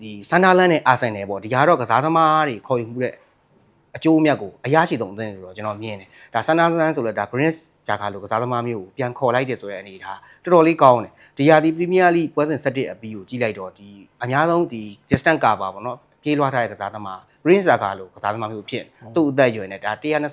ဒီဆန်ဒါလန်နဲ့အာဆင်နယ်ပေါ့ဒီကတော့ကစားသမားတွေခေါ်ယူမှုတဲ့အကျိုးအမြတ်ကိုအရရှိဆုံးအသင်းတွေတော့ကျွန်တော်မြင်တယ်ဒါဆန်ဒါလန်ဆိုလဲဒါ Prince ဂျာကာလိုကစားသမားမျိုးကိုပြန်ခေါ်လိုက်တယ်ဆိုတဲ့အနေအထားတော်တော်လေးကောင်းတယ်ဒီရာသီပရီးမီးယားလိပွဲစဉ်7အပီးကိုကြည့်လိုက်တော့ဒီအများဆုံးဒီ distance cover ပေါ့နော်ပြေးလွှားထားတဲ့ကစားသမား Prince ဂျာကာလိုကစားသမားမျိုးဖြစ်သူ့အသက်အရွယ်နဲ့ဒါ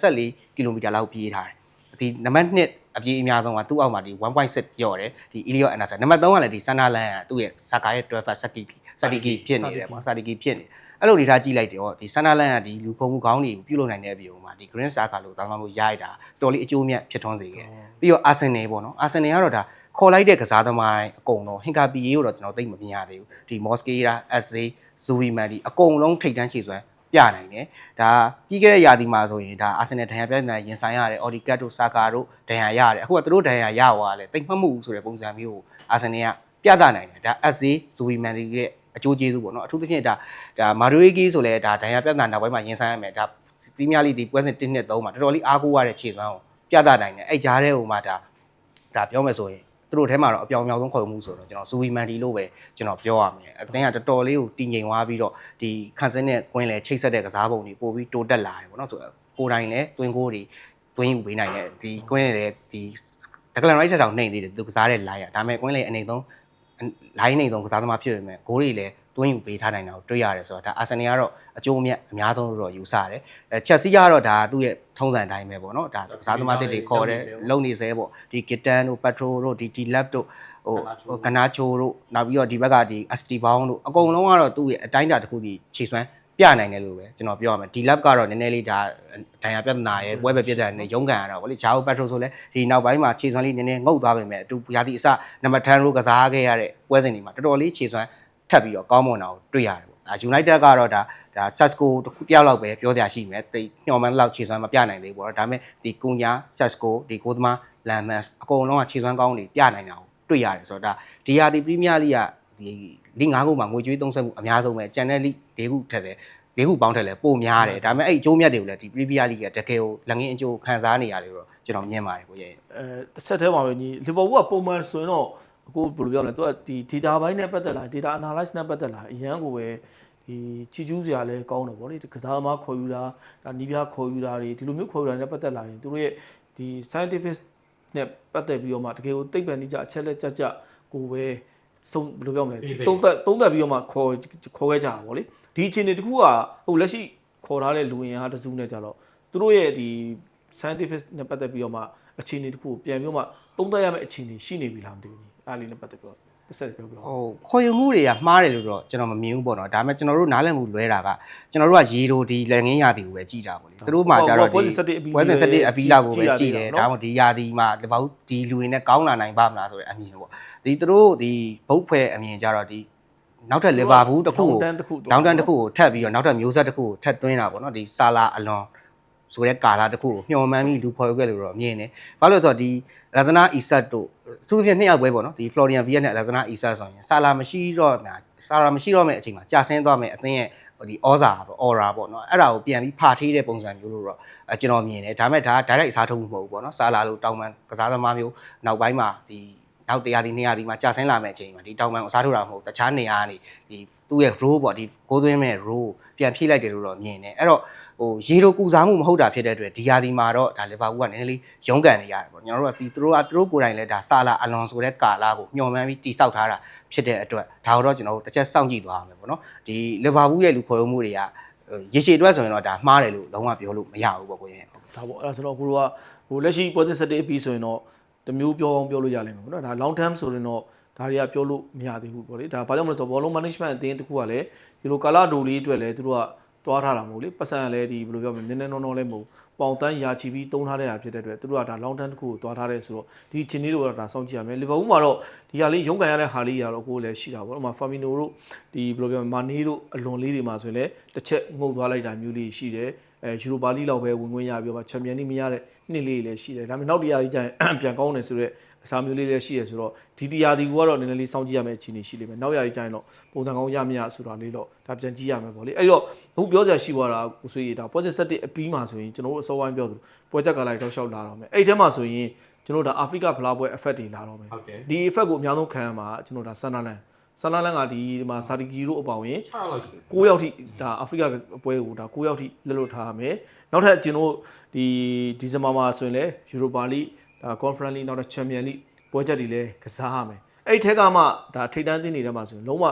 124ကီလိုမီတာလောက်ပြေးထားတယ်ဒီနံပါတ်1 အပြေးအများဆုံးကသူ့အောက်မှာဒီ1.6ကျော်တယ်ဒီ Elliot Anderson နံပါတ်3ကလည်းဒီဆန်ဒါလန်ကသူ့ရဲ့ဇာကာရဲ့12 pass 30 30ကီဖြစ်နေတယ်ပေါ့30ကီဖြစ်နေတယ်အဲ့လိုနေထားကြည့်လိုက်တော့ဒီဆန်ဒါလန်ကဒီလူခုံမှုခေါင်းတွေကိုပြုတ်လုပ်နိုင်တဲ့အပြင်မှာဒီ Green Star ကလို့သာသနာမျိုးရိုက်တာတော်တော်လေးအကျိုးမြတ်ဖြစ်ထွန်းစေခဲ့ပြီးတော့ Arsenal ပေါ့နော် Arsenal ကတော့ဒါခေါ်လိုက်တဲ့ကစားသမားတိုင်းအကုန်လုံးဟင်ကာပီယေကိုတော့ကျွန်တော်သိမမြင်ရသေးဘူးဒီ Mosquera, Eze, Zubiman ဒီအကုန်လုံးထိတ်တန်းချေစွမ်း ပြနိုင်တယ်ဒါပြီးခဲ့တဲ့ရာသီမှာဆိုရင်ဒါအာဆင်နယ်ဒဏ်ရာပြဿနာရင်ဆိုင်ရတယ်အော်ဒီကတ်တို့ဆာကာတို့ဒဏ်ရာရတယ်အခုကသူတို့ဒဏ်ရာရသွားတယ်တိတ်မှတ်မှုဆိုတဲ့ပုံစံမျိုးကိုအာဆင်နယ်ကပြသနိုင်တယ်ဒါအက်ဆီဇူဝီမန်ဒီရဲ့အကျိုးကျေးဇူးပေါ့နော်အထူးသဖြင့်ဒါဒါမာဒိုရီဂီဆိုလဲဒါဒဏ်ရာပြဿနာနောက်ပိုင်းမှာရင်ဆိုင်ရမယ်ဒါပရီးမီးယားလိဒီပွဲစဉ်1နှစ်3မှာတော်တော်လေးအားကိုးရတဲ့ခြေစွမ်းကိုပြသနိုင်တယ်အဲ့ကြားထဲဟိုမှာဒါဒါပြောမယ်ဆိုရင် သူတို့ထဲမှာတော့အပြောင်အမြောက်ဆုံးခေါ်မှုဆိုတော့ကျွန်တော်ဇူဝီမန်ဒီလို့ပဲကျွန်တော်ပြောရမယ်အတင်းကတော်တော်လေးကိုတည်ငြိမ်သွားပြီးတော့ဒီခန့်စင်းတဲ့ကွင်းလေချိတ်ဆက်တဲ့ကစားပုံတွေပို့ပြီးတိုးတက်လာတယ်ပေါ့နော်ဆိုတော့ကိုယ်တိုင်လည်းတွင်းကိုတွေတွင်းယူပေးနိုင်တယ်ဒီကွင်းလေဒီတကလန်ရိုက်ချက်တောင်နှိမ့်သေးတယ်သူကစားတဲ့ line อ่ะဒါပေမဲ့ကွင်းလေအနေဆုံး line နေဆုံးကစားသမားဖြစ်ပေမဲ့ဂိုးတွေလည်း တွင်းယူပေးထားနိုင်တာကိုတွေ့ရတယ်ဆိုတော့ဒါအာဆင်နယ်ကတော့အကျိုးအမြတ်အများဆုံးလို့တော့ယူဆရတယ်အဲချက်စီကတော့ဒါသူ့ရဲ့ထုံးစံတိုင်းပဲပေါ့နော်ဒါကစားသမားတစ်တွေခေါ်တဲ့လုံနေစေပေါ့ဒီဂစ်တန်တို့ပက်ထရိုတို့ဒီဒီလက်တို့ဟိုဟိုကနာချိုတို့နောက်ပြီးတော့ဒီဘက်ကဒီအစတီဘောင်းတို့အကုန်လုံးကတော့သူ့ရဲ့အတိုင်းအတာတစ်ခုဒီခြေစွမ်းပြနိုင်တယ်လို့ပဲကျွန်တော်ပြောရမယ်ဒီ lab ကတော့နည်းနည်းလေးဒါဒဏ်ရာပြဿနာရဲ့ပွဲပဲပြဿနာနဲ့ရုန်းကန်ရတာဗောလေဂျာအိုပက်ထရိုဆိုလဲဒီနောက်ပိုင်းမှာခြေစွမ်းလေးနည်းနည်းငုတ်သွားပေမဲ့အတူရာသီအစနံပါတ်10ရိုးကစားခဲ့ရတဲ့ပွဲစဉ်တွေမှာတော်တော်လေးခြေစွမ်း ထပ်ပြီးတော့ကောင်းမွန်တာကိုတွေ့ရတယ်ပေါ့ဒါ United ကတော့ဒါဒါ Sasco တစ်ခုတယောက်လောက်ပဲပြောကြရှိမယ်တိတ်ညှော်မှန်းလောက်ခြေစွမ်းမပြနိုင်သေးဘူးပေါ့နော်ဒါပေမဲ့ဒီကုညာ Sasco ဒီကိုသမားလမ်မန်အကုန်လုံးကခြေစွမ်းကောင်းတွေပြနိုင်တာကိုတွေ့ရတယ်ဆိုတော့ဒါဒီရာသီပရီးမီးယားလိကဒီလိ၅ခုမှာငွေကြေးသုံးစွဲမှုအများဆုံးပဲကျန်တဲ့လိ၄ခုထက်တယ်လေးခုပေါင်းထက်လဲပိုများတယ်ဒါပေမဲ့အဲ့အကျိုးမြတ်တွေကိုလည်းဒီပရီးမီးယားလိကတကယ်ကိုလက်ငင်းအကျိုးခံစားနေရတယ်လို့တော့ကျွန်တော်မြင်ပါတယ်ကိုရဲ့အဲတစ်ဆက်တည်းမှာပဲညီလီဗာပူးကပုံမှန်ဆိုရင်တော့ အခုဘယ်လိုပြောလဲသူကဒီ data ဘိုင်းနဲ့ပတ်သက်လာ data analyze နဲ့ပတ်သက်လာအရန်ကိုပဲဒီချီကျူးစရာလဲကောင်းတယ်ဗောလေဒီကစားသမားခေါ်ယူတာဒါနီးပြားခေါ်ယူတာတွေဒီလိုမျိုးခေါ်ယူတာနဲ့ပတ်သက်လာရင်သူတို့ရဲ့ဒီ scientific နဲ့ပတ်သက်ပြီးတော့မှတကယ်ကိုသိပ္ပံနိကြအချက်လက်ကြကြကိုပဲဆုံးဘယ်လိုပြောမလဲသုံးသက်သုံးသက်ပြီးတော့မှခေါ်ခေါ်ခဲ့ကြတာဗောလေဒီအခြေအနေတစ်ခုကဟိုလက်ရှိခေါ်ထားတဲ့လူဝင်အားတစ်စုနဲ့ကြတော့သူတို့ရဲ့ဒီ scientific နဲ့ပတ်သက်ပြီးတော့မှအခြေအနေတစ်ခုကိုပြန်ပြီးတော့မှသုံးသပ်ရမယ့်အခြေအနေရှိနေပြီလားမသိဘူး ညီအားလေးနဲ့ပတ်သက်ပြီးတော့တစ်ဆက်ပြောပြောဟိုခေါ်ယူမှုတွေကမှားတယ်လို့တော့ကျွန်တော်မမြင်ဘူးပေါ့နော်ဒါပေမဲ့ကျွန်တော်တို့နားလည်မှုလွဲတာကကျွန်တော်တို့ကရေတိုဒီလက်ငင်းရာသီကိုပဲကြည်တာပေါ့လေသူတို့မှကြတော့ဒီပွဲစဉ်7အပီးလောက်ကိုပဲကြည်တယ်ဒါမှမဟုတ်ဒီရာသီမှာဒီဘောက်ဒီလူတွေနဲ့ကောင်းလာနိုင်ပါမလားဆိုတဲ့အမြင်ပေါ့ဒီသူတို့ဒီဘုတ်ဖွဲအမြင်ကြတော့ဒီနောက်ထပ်လီဗာပူးတစ်ခုကိုလောင်တန်းတစ်ခုကိုထပ်ပြီးတော့နောက်ထပ်မျိုးဆက်တစ်ခုကိုထပ်သွင်းတာပေါ့နော်ဒီဆာလာအလွန် ဆိုတဲ့ကာလာတစ်ခုကိုမျှော်မှန်းပြီးလူဖော်ရခဲ့လို့တော့မြင်တယ်ဘာလို့လဲဆိုတော့ဒီလာဇနာအီဆတ်တို့သူတို့ပြနှစ်ယောက်ပွဲပေါ့နော်ဒီဖလော်ရီယန်ဗီယက်နဲ့လာဇနာအီဆတ်ဆိုရင်ဆာလာမရှိတော့မှာဆာလာမရှိတော့မယ့်အချိန်မှာကြာဆင်းသွားမယ့်အသင်းရဲ့ဒီဩဇာပေါ့အော်ရာပေါ့နော်အဲ့ဒါကိုပြန်ပြီးဖာထေးတဲ့ပုံစံမျိုးလို့တော့အကျွန်တော်မြင်တယ်ဒါပေမဲ့ဒါက direct အစားထိုးမှုမဟုတ်ဘူးပေါ့နော်ဆာလာလို့တောင်ပန်ကစားသမားမျိုးနောက်ပိုင်းမှာဒီ နောက်တရားဒီ200ဒီမှာကြာဆင်းလာမယ့်အချိန်မှာဒီတောင်ပန်ကိုအစားထိုးတာမဟုတ်တခြားနေရာကနေဒီသူ့ရဲ့ role ပေါ့ဒီကိုသွင်းမဲ့ role ပြန်ဖြည့်လိုက်တယ်လို့တော့မြင်တယ်အဲ့တော့ဟိုရေလိုကူစားမှုမဟုတ်တာဖြစ်တဲ့အတွက်ဒီယာဒီမှာတော့ဒါလီဗာပူးကနည်းနည်းလေးရုန်းကန်နေရတယ်ပေါ့ကျွန်တော်တို့ကဒီသူတို့ကသူတို့ကိုယ်တိုင်လည်းဒါဆာလာအလွန်ဆိုတဲ့ကာလာကိုမျှော်မှန်းပြီးတိစောက်ထားတာဖြစ်တဲ့အတွက်ဒါတော့ကျွန်တော်တို့တစ်ချက်စောင့်ကြည့်သွားရမယ်ပေါ့နော်ဒီလီဗာပူးရဲ့လူခေါ်မှုတွေကရေရှည်အတွက်ဆိုရင်တော့ဒါမှားတယ်လို့လုံးဝပြောလို့မရဘူးပေါ့ကိုရင်ဒါပေါ့အဲ့ဒါဆိုတော့ကိုတို့ကဟိုလက်ရှိ positive set ပြီးဆိုရင်တော့ တမျိုးပြောအောင်ပြောလို့ရလိမ့်မယ်ပေါ့နော်ဒါ long term ဆိုရင်တော့ဒါတွေကပြောလို့မရသေးဘူးပေါ့လေဒါဘာကြောင့်မလဲဆိုတော့ ball management အသင်းတစ်ခုကလည်းဒီလိုကာလဒိုလေးအတွက်လည်းသူတို့ကတွားထားတာမဟုတ်လေပတ်စံကလည်းဒီဘယ်လိုပြောမလဲနည်းနည်းနောနောလည်းမဟုတ်ပေါင်တန်းရာချီပြီးတုံးထားတဲ့ဟာဖြစ်တဲ့အတွက်သူတို့ကဒါ long term တစ်ခုကိုတွားထားတဲ့ဆိုတော့ဒီချင်းလေးတို့ကဒါစောင့်ကြည့်ရမယ်လီဗာပူးမှာတော့ဒီဟာလေးရုန်းကန်ရတဲ့ဟာလေးရတော့ကိုယ်လည်းရှိတာပေါ့ဥပမာဖာမီနိုတို့ဒီဘယ်လိုပြောမလဲမာနီတို့အလွန်လေးတွေမှာဆိုရင်လည်းတစ်ချက်ငုံသွားလိုက်တာမျိုးလေးရှိတယ် အဲယူရိုပါလိလောက်ပဲဝင်ဝင်ရပြီးတော့ချန်ပီယံလိမရတဲ့နှစ်လေးလည်းရှိတယ်ဒါပေမဲ့နောက်တရားကြီးကျရင်ပြန်ကောင်းတယ်ဆိုတော့အစားမျိုးလေးလည်းရှိရဆိုတော့ဒီတရားဒီကတော့နည်းနည်းလေးစောင့်ကြည့်ရမယ့်အခြေအနေရှိလိမ့်မယ်နောက်ရာကြီးကျရင်တော့ပုံစံကောင်းရမရဆိုတာလေးတော့ဒါပြန်ကြည့်ရမယ်ပေါ့လေအဲ့တော့အခုပြောကြရှိသွားတာကိုဆိုရင်ဒါ positive set အပြီးမှာဆိုရင်ကျွန်တော်တို့အစောပိုင်းပြောသလိုပွဲချက်ကလိုက်တော့ရှောက်လာတော့မယ်အဲ့ထဲမှာဆိုရင်ကျွန်တော်တို့ဒါအာဖရိကဖလားပွဲ effect တွေလာတော့မယ်ဟုတ်ကဲ့ဒီ effect ကိုအများဆုံးခံရမှာကျွန်တော်ဒါဆန်နာလန် ဆန်နာလန်ကဒီမှာစာဒီဂီတို့အပေါင်းရင်6လောက်ရှိ9ယောက်ထိဒါအာဖရိကပွဲကိုဒါ9ယောက်ထိလက်လွတ်ထားရမယ်နောက်ထပ်ကျွန်တော်ဒီဒီဇင်ဘာမှာဆိုရင်လည်းယူရိုပါလိဒါ conference league နောက်ထပ် champion league ပွဲချက်တွေလည်းကစားရမယ်အဲ့ဒီထက်ကမှဒါထိပ်တန်းသင်းတွေထဲမှာဆိုရင်လုံးဝ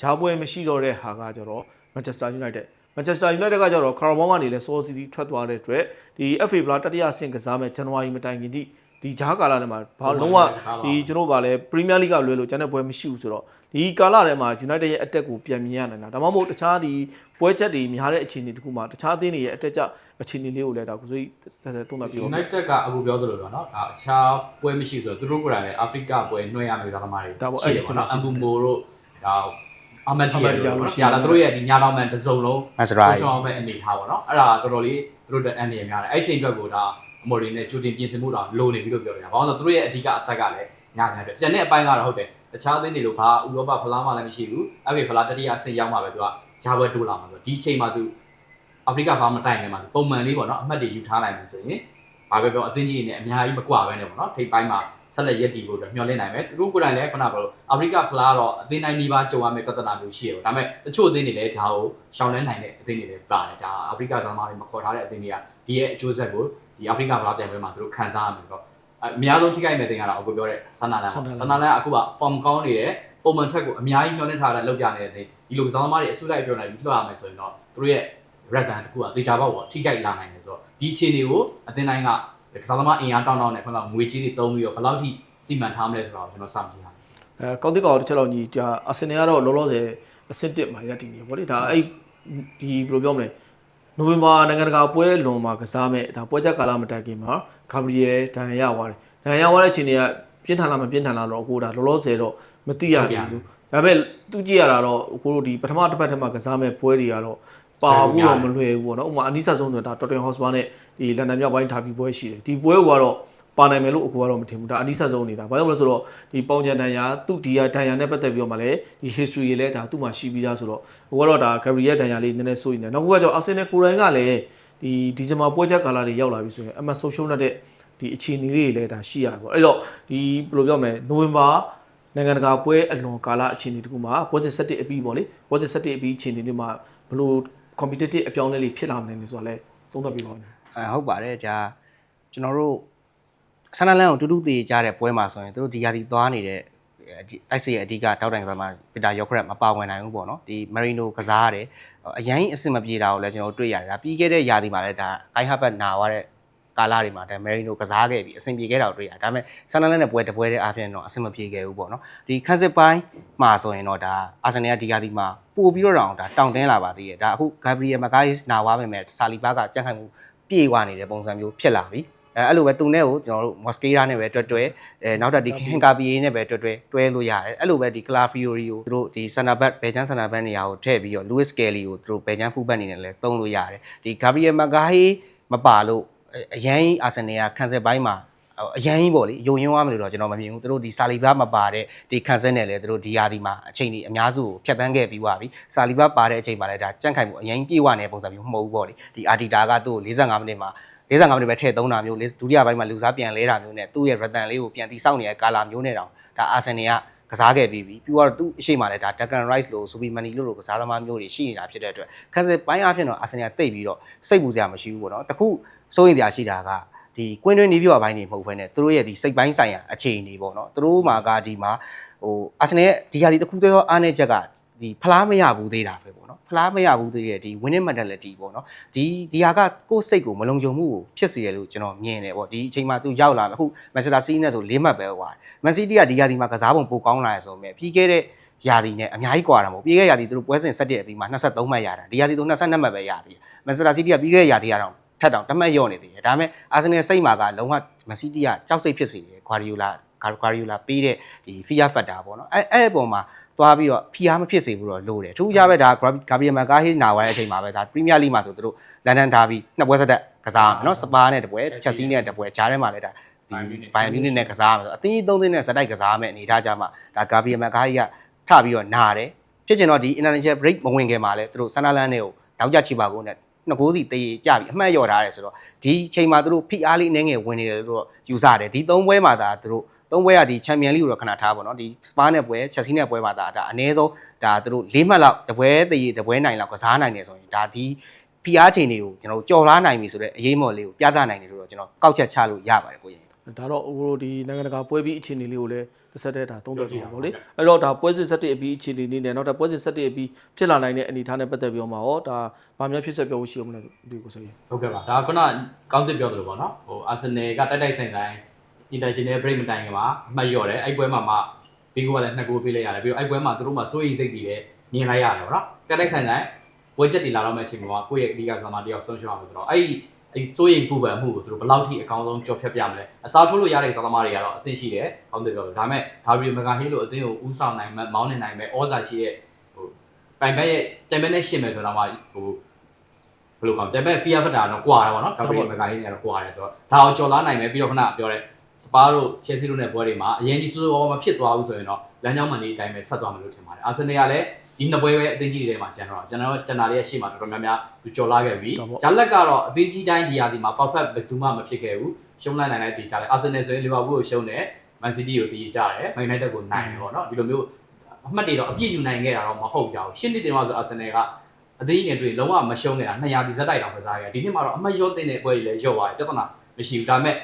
ဂျားပွဲမရှိတော့တဲ့ဟာကကျတော့ Manchester United Manchester United ကကျတော့ Carabao ကနေလည်း Saw City ထွက်သွားတဲ့အတွက်ဒီ FA ဘလာတတိယဆင့်ကစားမယ်ဇန်နဝါရီမတိုင်ခင်ထိ ဒီဂျားကာလထဲမှာဘာလုံးဝဒီကျွန်တော်ဗာလဲ Premier League ကလွဲလို့ကျန်တဲ့ပွဲမရှိဘူးဆိုတော့ဒီကာလထဲမှာ United ရဲ့အတက်ကိုပြန်မြင်ရနိုင်တာဒါမှမဟုတ်တခြားဒီပွဲချက်တွေများတဲ့အခြေအနေတခုမှာတခြားအသင်းတွေရဲ့အတက်ကြအခြေအနေလေးကိုလည်းဒါကိုစိုးကြီးတုံ့ပြန်ပြီးတော့ United ကအခုပြောသလိုပေါ့နော်ဒါအခြားပွဲမရှိဆိုတော့သူတို့ကိုယ်တိုင်လည်းအာဖရိကပွဲနှွှဲရမယ်ကစားသမားတွေဒါပေါ့အဲ့ဒီရှိတယ်ပေါ့နော်အမ်ဘူမိုတို့ဒါအာမန်တီအာမန်တီယာယာလို့လို့ရှိရှိရရလားလားသူတို့ရဲ့ဒီညာတော်မှန်တစ်စုံလုံးမက်စရာဆုံးရှုံးအောင်ပဲအနေထားပါတော့အဲ့ဒါတော်တော်လေးသူတို့အတွက်အန်ဒီရများတယ်အဲ့ချိန်အတွက်ကိုဒါအ မော်ရီနဲ့ကြိုတင်ပြင်ဆင်မှုတော့လိုနေပြီလို့ပြောနေတာဘာလို့လဲဆိုတော့သူတို့ရဲ့အဓိကအသက်ကလည်းညာခံပဲကျန်တဲ့အပိုင်းကတော့ဟုတ်တယ်တခြားအသင်းတွေလို့ဘာဥရောပဖလားမှလည်းမရှိဘူးအဲ့ဒီဖလားတတိယအဆင့်ရောက်မှပဲသူကဂျာဘွဲတိုးလာမှာဆိုတော့ဒီချိန်မှာသူအာဖရိကဘာမတိုင်နေမှာသူပုံမှန်လေးပေါ့နော်အမှတ်တွေယူထားနိုင်မယ်ဆိုရင်ဘာပဲပြောအသင်းကြီးတွေနဲ့အများကြီးမကွာပဲနဲ့ပေါ့နော်ထိပ်ပိုင်းမှာ ဆက်လက်ရည်တည်ဖို့အတွက်မျှော်လင့်နိုင်မယ်သူတို့ကိုယ်တိုင်လည်းခုနကပြောလို့အာဖရိကဖလားတော့အသင်းတိုင်းဒီပါကြုံရမယ့်ပြဿနာမျိုးရှိရပေါ့ဒါပေမဲ့တချို့အသင်းတွေလည်းဒါကိုရှောင်လန်းနိုင်တဲ့အသင်းတွေလည်းပါတယ်ဒါအာဖရိကသမားတွေမခေါ်ထားတဲ့အသင်းတွေကဒီရဲ့အကျိုးဆက်ကိုဒီအာဖရိကဖလားပြိုင်ပွဲမှာသူတို့ခံစားရမယ်ပေါ့အများဆုံးထိခိုက်မဲ့တင်ကတော့အခုပြောတဲ့ဆန္ဒလန်ပေါ့ဆန္ဒလန်ကအခုက form ကောင်းနေတယ်ပုံမှန်ထက်ကိုအများကြီးမျှော်လင့်ထားတဲ့လောက်ပြနေတဲ့အသင်းဒီလိုကစားသမားတွေအစုလိုက်ပြောနေပြီးထွက်ရမယ်ဆိုရင်တော့သူတို့ရဲ့ red band တခုကတေချာပေါက်ပေါ့ထိခိုက်လာနိုင်တယ်ဆိုတော့ဒီအခြေအနေကိုအသင်းတိုင်းက ကစားသမားအင်အားတောင်းတောင်းနဲ့ခုနကငွေကြီးတွေသုံးပြီးတော့ဘယ်လောက်ထိစီမံထားမလဲဆိုတော့ကျွန်တော်စောင့်ကြည့်ရအောင်အဲကောင်းတစ်ကောင်တစ်ချက်လောက်ညီဒါအာဆင်နယ်ကတော့လောလောဆယ်အဆင့်1မှာရပ်တည်နေပေါ့လေဒါအဲ့ဒီဘယ်လိုပြောမလဲနိုဝင်ဘာနိုင်ငံတကာပွဲလွန်မှာကစားမဲ့ဒါပွဲချက်ကာလမတိုင်ခင်မှာဂါဘရီယယ်ဒန်ရသွားတယ်ဒန်ရသွားတဲ့အချိန်တွေကပြင်းထန်လားမပြင်းထန်လားတော့ကိုဒါလောလောဆယ်တော့မသိရဘူးဒါပေမဲ့သူကြည့်ရတာတော့ကိုတို့ဒီပထမတစ်ပတ်ထဲမှာကစားမဲ့ပွဲတွေကတော့ ပါဘူးတော့မလွယ်ဘူးပေါ့နော်ဥပမာအနီးဆက်ဆုံးဆိုတာတော်တင်ဟော့စပါနဲ့ဒီလန်ဒန်မြောက်ပိုင်းဒါဘီပွဲရှိတယ်ဒီပွဲကတော့ပါနိုင်မယ်လို့အကူကတော့မထင်ဘူးဒါအနီးဆက်ဆုံးနေတာဘာကြောင့်လဲဆိုတော့ဒီပေါင်ချန်ဒန်ယာသူ့ဒီယာဒန်ယာနဲ့ပတ်သက်ပြီးတော့မှလည်းဒီ history တွေလည်းဒါသူ့မှာရှိပြီးသားဆိုတော့ဟိုကတော့ဒါ Gary ရဲ့ဒန်ယာလေးနည်းနည်းစိုးရင်တယ်နောက်ကကြောင့် Arsenal ကိုယ်တိုင်ကလည်းဒီဒီဇင်ဘာပွဲချက်ကာလတွေရောက်လာပြီဆိုရင်အမှဆုံးရှုံးတဲ့ဒီအခြေအနေလေးတွေလည်းဒါရှိရပါပေါ့အဲ့တော့ဒီဘယ်လိုပြောမလဲနိုဝင်ဘာနိုင်ငံတကာပွဲအလွန်ကာလအခြေအနေတခုမှာပွဲစဉ်7အပြီးပေါ့လေပွဲစဉ်7အပြီးအခြေအနေတွေမှာဘယ်လို competitive အပြောင်းအလဲလေးဖြစ်လာမလဲဆိုတာလည်းသုံးသပ်ပြီးပါဦးအဲဟုတ်ပါတယ်ဒါကျွန်တော်တို့ဆန္ဒလန်ကိုတူတူသေးကြတဲ့ပွဲမှာဆိုရင်တို့ဒီယာဒီသွားနေတဲ့တိုက်စစ်ရဲ့အဓိကတောက်တိုင်ကစားမှာပီတာယောခရက်မပါဝင်နိုင်ဘူးပေါ့နော်ဒီမရီနိုကစားရတယ်အရင်အဆင်မပြေတာကိုလည်းကျွန်တော်တို့တွေ့ရတယ်ဒါပြီးခဲ့တဲ့ယာဒီမှာလည်းဒါအိုင်ဟဘတ်နာသွားတဲ့ ကာလာတွေမှာဒါမရီနိုကစားခဲ့ပြီးအဆင်ပြေခဲ့တာကိုတွေ့ရတယ်ဒါပေမဲ့ဆန္ဒလန်နဲ့ပွဲတစ်ပွဲတည်းအားဖြင့်တော့အဆင်မပြေခဲ့ဘူးပေါ့နော်ဒီခန်းစစ်ပိုင်းမှာဆိုရင်တော့ဒါအာဆင်နယ်ကဒီယာဒီမှာပို့ပြီးတော့တောင်ဒါတောင်တင်းလာပါသေးတယ်ဒါအခုဂါဘရီယယ်မကားစ်နာသွားပေမဲ့ဆာလီဘာကကြက်ခိုင်မှုပြေဝနေတဲ့ပုံစံမျိုးဖြစ်လာပြီအဲအဲ့လိုပဲသူနဲ့ကိုကျွန်တော်တို့မော်စကေးရာနဲ့ပဲတွဲတွဲအဲနောက်ထပ်ဒီခင်ကာပီယေနဲ့ပဲတွဲတွဲတွဲလို့ရတယ်အဲ့လိုပဲဒီကလာဖီယိုရီကိုသူတို့ဒီဆန်နာဘတ်ဘယ်ချန်ဆန်နာဘတ်နေရာကိုထည့်ပြီးတော့လူးစ်ကယ်လီကိုသူတို့ဘယ်ချန်ဖူဘတ်နေနဲ့လဲသုံးလို့ရတယ်ဒီဂါဘရီယယ်မဂါဟီမပါလို့ အရန်အာဆင်နယ်ကခံစစ်ပိုင်းမှာအရန်ကြီးပေါ့လေယုံယွန်းရမလို့တော့ကျွန်တော်မမြင်ဘူးသူတို့ဒီဆာလီဘာမပါတဲ့ဒီခံစစ်နဲ့လေသူတို့ဒီယာဒီမှာအချိန်ကြီးအများစုကိုဖျက်ဆီးခဲ့ပြီးသွားပြီဆာလီဘာပါတဲ့အချိန်မှာလည်းဒါကြန့်ခိုင်မှုအရင်ပြေဝနေတဲ့ပုံစံမျိုးမဟုတ်ဘူးပေါ့လေဒီအာတီတာကသူ့ကို45မိနစ်မှာ45မိနစ်ပဲထည့်သုံးတာမျိုးဒုတိယပိုင်းမှာလူစားပြန်လဲတာမျိုးနဲ့သူ့ရဲ့ return လေးကိုပြန်တီဆောက်နေတဲ့ကာလာမျိုးနဲ့တောင်ဒါအာဆင်နယ်က ကစားခဲ့ပြီးပြီပြီးတော့သူ့အရှိမလည်းဒါ Declan Rice လို့ Super Money လို့လို့ကစားသမားမျိုးတွေရှိနေတာဖြစ်တဲ့အတွက်ခက်စစ်ပိုင်းအဖြစ်တော့အာဆင်နယ်တိတ်ပြီးတော့စိတ်ပူစရာမရှိဘူးပေါ့နော်တခုစိုးရင်စရာရှိတာကဒီကွင်းတွင်းနီးပြအပိုင်းတွေမဟုတ်ဘဲနဲ့သူတို့ရဲ့ဒီစိတ်ပိုင်းဆိုင်ရာအခြေအနေပေါ့နော်သူတို့မှာကဒီမှာဟိုအာဆင်နယ်ရဲ့ဒီဟာဒီတခုတည်းသောအားနည်းချက်က ဒီဖလားမရဘူးသေးတာပဲပေါ့နော်ဖလားမရဘူးသေးတဲ့ဒီ winning mentality ပေါ့နော်ဒီဒီဟာကကိုယ်စိတ်ကိုမလုံခြုံမှုကိုဖြစ်စေတယ်လို့ကျွန်တော်မြင်တယ်ပေါ့ဒီအချိန်မှာသူရောက်လာမယ်အခု Manchester City နဲ့ဆို၄မှတ်ပဲဟွာ Man City ကဒီဟာဒီမှာကစားပုံပိုကောင်းလာရဆိုပေမဲ့ပြီးခဲ့တဲ့ယာဒီနဲ့အများကြီးကွာတာမဟုတ်ပြီးခဲ့တဲ့ယာဒီသူတို့ပွဲစဉ်ဆက်တဲ့အပြီးမှာ23မှတ်ရတာဒီယာဒီသူ22မှတ်ပဲရသေးတယ် Manchester City ကပြီးခဲ့တဲ့ယာဒီကတော့ထပ်တောင်တမတ်ရော့နေသေးတယ်ဒါပေမဲ့ Arsenal စိတ်မှာကလုံးဝ Man City ကကြောက်စိတ်ဖြစ်စေတယ် Guardiola Guardiola ပေးတဲ့ဒီ fear factor ပေါ့နော်အဲအဲ့အပေါ်မှာ သွားပြီးတော့ဖီအားမဖြစ်စေဘူးတော့လိုတယ်ထူးခြားပဲဒါ Gabriel Magalhaes နာသွားတဲ့အချိန်မှာပဲဒါ Premier League မှာဆိုသူတို့ London Derby နှစ်ပွဲဆက်တက်ကစားမယ်နော်စပါးနဲ့တပွဲ Chelsea နဲ့တပွဲဂျားထဲမှာလည်းဒါဒီဘိုင်မြူနစ်နဲ့ကစားမယ်ဆိုအသင်းကြီးသုံးသင်းနဲ့စတိုက်ကစားမယ်အနေထားကြမှာဒါ Gabriel Magalhaes ကထပြီးတော့နာတယ်ဖြစ်ချင်တော့ဒီ international break မဝင်ခင်မှာလဲသူတို့ဆန်နာလန်တွေကိုနောက်ကျချီပါကုန်နဲ့နှစ်ကိုးစီတေးကြပြီအမှတ်လျော်ထားတယ်ဆိုတော့ဒီချိန်မှာသူတို့ဖိအားလေးအနေငယ်ဝင်နေတယ်လို့တော့ယူဆတယ်ဒီသုံးပွဲမှာဒါသူတို့ သုံးပွဲကဒီချန်ပီယံလိကိုတော့ခဏထားပါတော့ဒီစပါးနဲ့ပွဲချက်စီနဲ့ပွဲမှာဒါဒါအနည်းဆုံးဒါသူတို့၄မှတ်လောက်တပွဲတရေတပွဲနိုင်လောက်ကစားနိုင်တယ်ဆိုရင်ဒါဒီဖိအားချိန်တွေကိုကျွန်တော်ကြော်လားနိုင်ပြီဆိုတော့အရေးမော်လေးကိုပြသနိုင်တယ်လို့တော့ကျွန်တော်ကောက်ချက်ချလို့ရပါတယ်ကိုရင်ဒါတော့ဟိုဒီနိုင်ငံတကာပွဲပြီးအခြေအနေလေးကိုလည်းတစ်ဆက်တည်းဒါသုံးသပ်ကြည့်ပါဗောလေအဲ့တော့ဒါပွဲစစ်7အပြီးအခြေအနေလေးနဲ့နောက်တော့ပွဲစစ်7အပြီးဖြစ်လာနိုင်တဲ့အနေအထားနဲ့ပတ်သက်ပြီးတော့မှာဟောဒါဗာများဖြစ်ဆက်ပြောလို့ရှိအောင်မလဲဒီကိုဆိုရင်ဟုတ်ကဲ့ပါဒါကခုနကောင်းတစ်ပြောသလိုပေါ့နော်ဟိုအာဆင်နယ်ကတိုက်တိုက်ဆိုင်ဆိုင် international break မတိုင်ခင်မှာအမှတ်လျော့တယ်အဲ့ပွဲမှာမှဘီဂိုကလည်းနှစ်ဂိုးပေးလိုက်ရတယ်ပြီးတော့အဲ့ပွဲမှာသူတို့မှစိုးရိမ်စိတ်တွေလည်းမြင်လိုက်ရတယ်ပေါ့နော်တိုက်တိုက်ဆိုင်ဆိုင်ပွဲချက်တွေလာတော့မယ့်အချိန်မှာကိုယ့်ရဲ့ဒီကစားမတယောက်ဆုံးရှုံးအောင်ဆိုတော့အဲ့ဒီအဲ့စိုးရိမ်ပူပန်မှုကိုသူတို့ဘယ်လောက်ထိအကောင်းဆုံးကြော်ဖြတ်ပြမလဲအစားထိုးလို့ရတဲ့စားသမားတွေကတော့အသင့်ရှိတယ်ကောင်းတယ်ပြောလို့ဒါပေမဲ့ဒါရီမဂါဟီလိုအသင်းကိုဥဆောင်နိုင်မဲ့မောင်းနေနိုင်မဲ့ဩဇာရှိတဲ့ဟိုပိုင်ဘက်ရဲ့တိုင်ဘက်နဲ့ရှင်းမယ်ဆိုတော့မှဟိုဘယ်လိုကောင်တိုင်ဘက်ဖီယာဖက်တာတော့ကွာတယ်ပေါ့နော်တော်ပြီးမကိုင်းနေတော့ကွာတယ်ဆိုတော့ဒါကိုကြော်လာနိုင်မယ်ပြီးတော့ခဏပြောတဲ့ စပါးတို့ချယ်ဆီတို့နဲ့ပွဲတွေမှာအရင်ကြီးစိုးစိုးဝါးဝါးမဖြစ်သွားဘူးဆိုရင်တော့လမ်းကြောင်းမှန်လေးအတိုင်းပဲဆက်သွားမယ်လို့ထင်ပါတယ်အာဆင်နယ်ကလည်းဒီနှစ်ပွဲပဲအသင်းကြီးတွေထဲမှာကျန်တော့ကျွန်တော်ကျွန်တော်ရဲ့ရှေ့မှာတော်တော်များများသူကြော်လာခဲ့ပြီဂျာလက်ကတော့အသင်းကြီးတိုင်းဒီယာဒီမှာ perfect ဘယ်သူမှမဖြစ်ခဲ့ဘူးရှုံးလိုက်နိုင်လိုက်တည်ကြတယ်အာဆင်နယ်ဆိုရင်လီဗာပူးကိုရှုံးတယ်မန်စီးတီးကိုတည်ကြတယ်မန်ယူနိုက်တက်ကိုနိုင်တယ်ပေါ့နော်ဒီလိုမျိုးအမှတ်တွေတော့အပြည့်ယူနိုင်ခဲ့တာတော့မဟုတ်ကြဘူးရှင်းနှစ်တင်တော့ဆိုအာဆင်နယ်ကအသင်းကြီးနဲ့တွေ့လုံးဝမရှုံးခဲ့တာ200ဒီဇက်တိုက်တောင်ကစားခဲ့ဒီနှစ်မှာတော့အမှတ်ရောတင်တဲ့ပွဲတွေလည်းရော့သွားတယ်ပြဿနာမရှိဘူးဒါပေမဲ့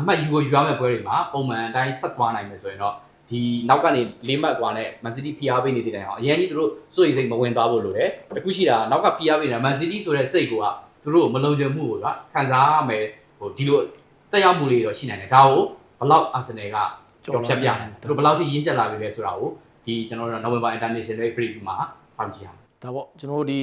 အမှတ်ယူကိုယူရမယ့်ပွဲတွေမှာပုံမှန်အတိုင်းဆက်သွားနိုင်မယ်ဆိုရင်တော့ဒီနောက်ကနေလေးမှတ်ကွာနဲ့မန်စီးတီးဖိအားပေးနေတဲ့တိုင်အောင်အရင်ကြီးသူတို့စိုးရိမ်စိတ်မဝင်သွားဖို့လိုတယ်တခုရှိတာနောက်ကဖိအားပေးနေတာမန်စီးတီးဆိုတဲ့စိတ်ကသူတို့မလုံခြုံမှုကိုကခံစားရမယ်ဟိုဒီလိုတက်ရောက်မှုတွေတော့ရှိနိုင်တယ်ဒါကိုဘလောက်အာဆင်နယ်ကကြော်ဖြတ်ပြတယ်သူတို့ဘလောက်ထိရင်းကျက်လာပြီလဲဆိုတာကိုဒီကျွန်တော်တို့ November International Break မှာစောင့်ကြည့်အောင်ဒါပေါ့ကျွန်တော်တို့ဒီ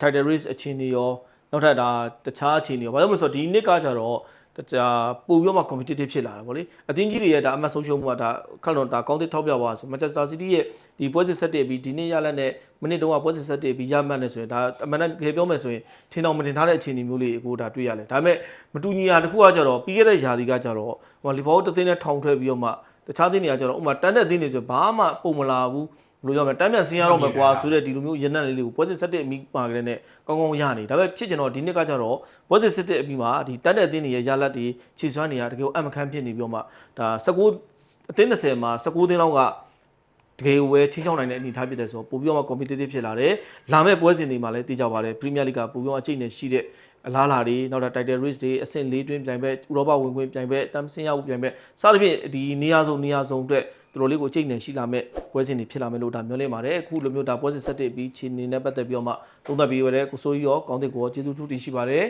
title race အချင်းတွေရောနောက်ထပ်ဒါတခြားအချင်းတွေရောဘာလို့လဲဆိုတော့ဒီနှစ်ကကြတော့ တခြားပို့ပြီးတော့မှ competitive ဖြစ်လာတာဗောလေအသင်းကြီးတွေရဲ့ဒါအမှတ်ဆုံးရှုံးမှုကဒါခက်လွန်ဒါကောင်းတဲ့ထောက်ပြပါဆို Manchester City ရဲ့ဒီပွဲစစ်ဆက်တည်ပြီးဒီနေ့ရလက်နဲ့မိနစ်တုန်းကပွဲစစ်ဆက်တည်ပြီးရမှတ်နေဆိုရင်ဒါအမှန်တကယ်ပြောမယ်ဆိုရင်ထင်တော်မတင်ထားတဲ့အခြေအနေမျိုးလေးကိုဒါတွေ့ရတယ်ဒါပေမဲ့မတူညီတာတစ်ခုကကြတော့ပြီးခဲ့တဲ့ယာဒီကကြတော့ဟိုလီဗာပူးတစ်သင်းနဲ့ထောင်ထွက်ပြီးတော့မှတခြားသင်းတွေကကြတော့ဥပမာတန်တဲ့အသင်းတွေဆိုဘာမှပုံမလာဘူးဘယ် လိုကြောင့်လဲတမ်းပြန်ဆင်းရတော့မယ်ကွာဆိုတဲ့ဒီလိုမျိုးရနက်လေးလေးကိုပွဲစစ်ဆက်တဲ့အမိပါကလေးနဲ့ကောင်းကောင်းရနေဒါပေမဲ့ဖြစ်ကျင်တော့ဒီနှစ်ကကြတော့ပွဲစစ်ဆက်တဲ့အမိမှာဒီတက်တဲ့အသင်းတွေရဲ့ရလက်တွေခြေစွမ်းတွေကတကယ်ကိုအမခန်းဖြစ်နေပြီးတော့မှဒါ19အသင်း20မှာ19သင်းလောက်ကတကယ်ကိုပဲချင်းချောင်းနိုင်တဲ့အနေအထားဖြစ်တယ်ဆိုတော့ပို့ပြီးတော့မှ competitive ဖြစ်လာတယ်လာမဲ့ပွဲစဉ်တွေမှာလည်းသိကြပါတယ် Premier League ကပို့ပြီးတော့အကျိတ်နဲ့ရှိတဲ့အလားအလာတွေနောက်တာ title race တွေအဆင့်၄တွင်းပြိုင်ဘက်ဥရောပဝင်ခွင့်ပြိုင်ဘက်တမ်ဆင်းရောက်ပြိုင်ဘက်စသဖြင့်ဒီနေရာစုံနေရာစုံအတွက် သူတို့လေးကိုအကျိတ်နဲ့ရှိလာမဲ့ပွဲစဉ်တွေဖြစ်လာမယ်လို့ဒါမျှော်လင့်ပါတယ်အခုလိုမျိုးဒါပွဲစဉ်ဆက်တက်ပြီးခြေနေနဲ့ပတ်သက်ပြီးတော့မှသုံးသပ်ပြီးရတဲ့ကိုစိုးကြီးရောကောင်းတဲ့ကိုရောကျေးဇူးထူးတင်ရှိပါတယ်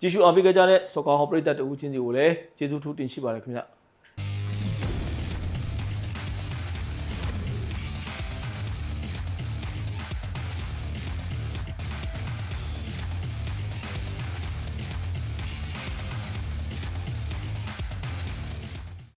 ကြည့်ရှုအားပေးကြတဲ့စောကောင်းဟောပရိသတ်တူချင်းစီကိုလည်းကျေးဇူးထူးတင်ရှိပါတယ်ခင်ဗျ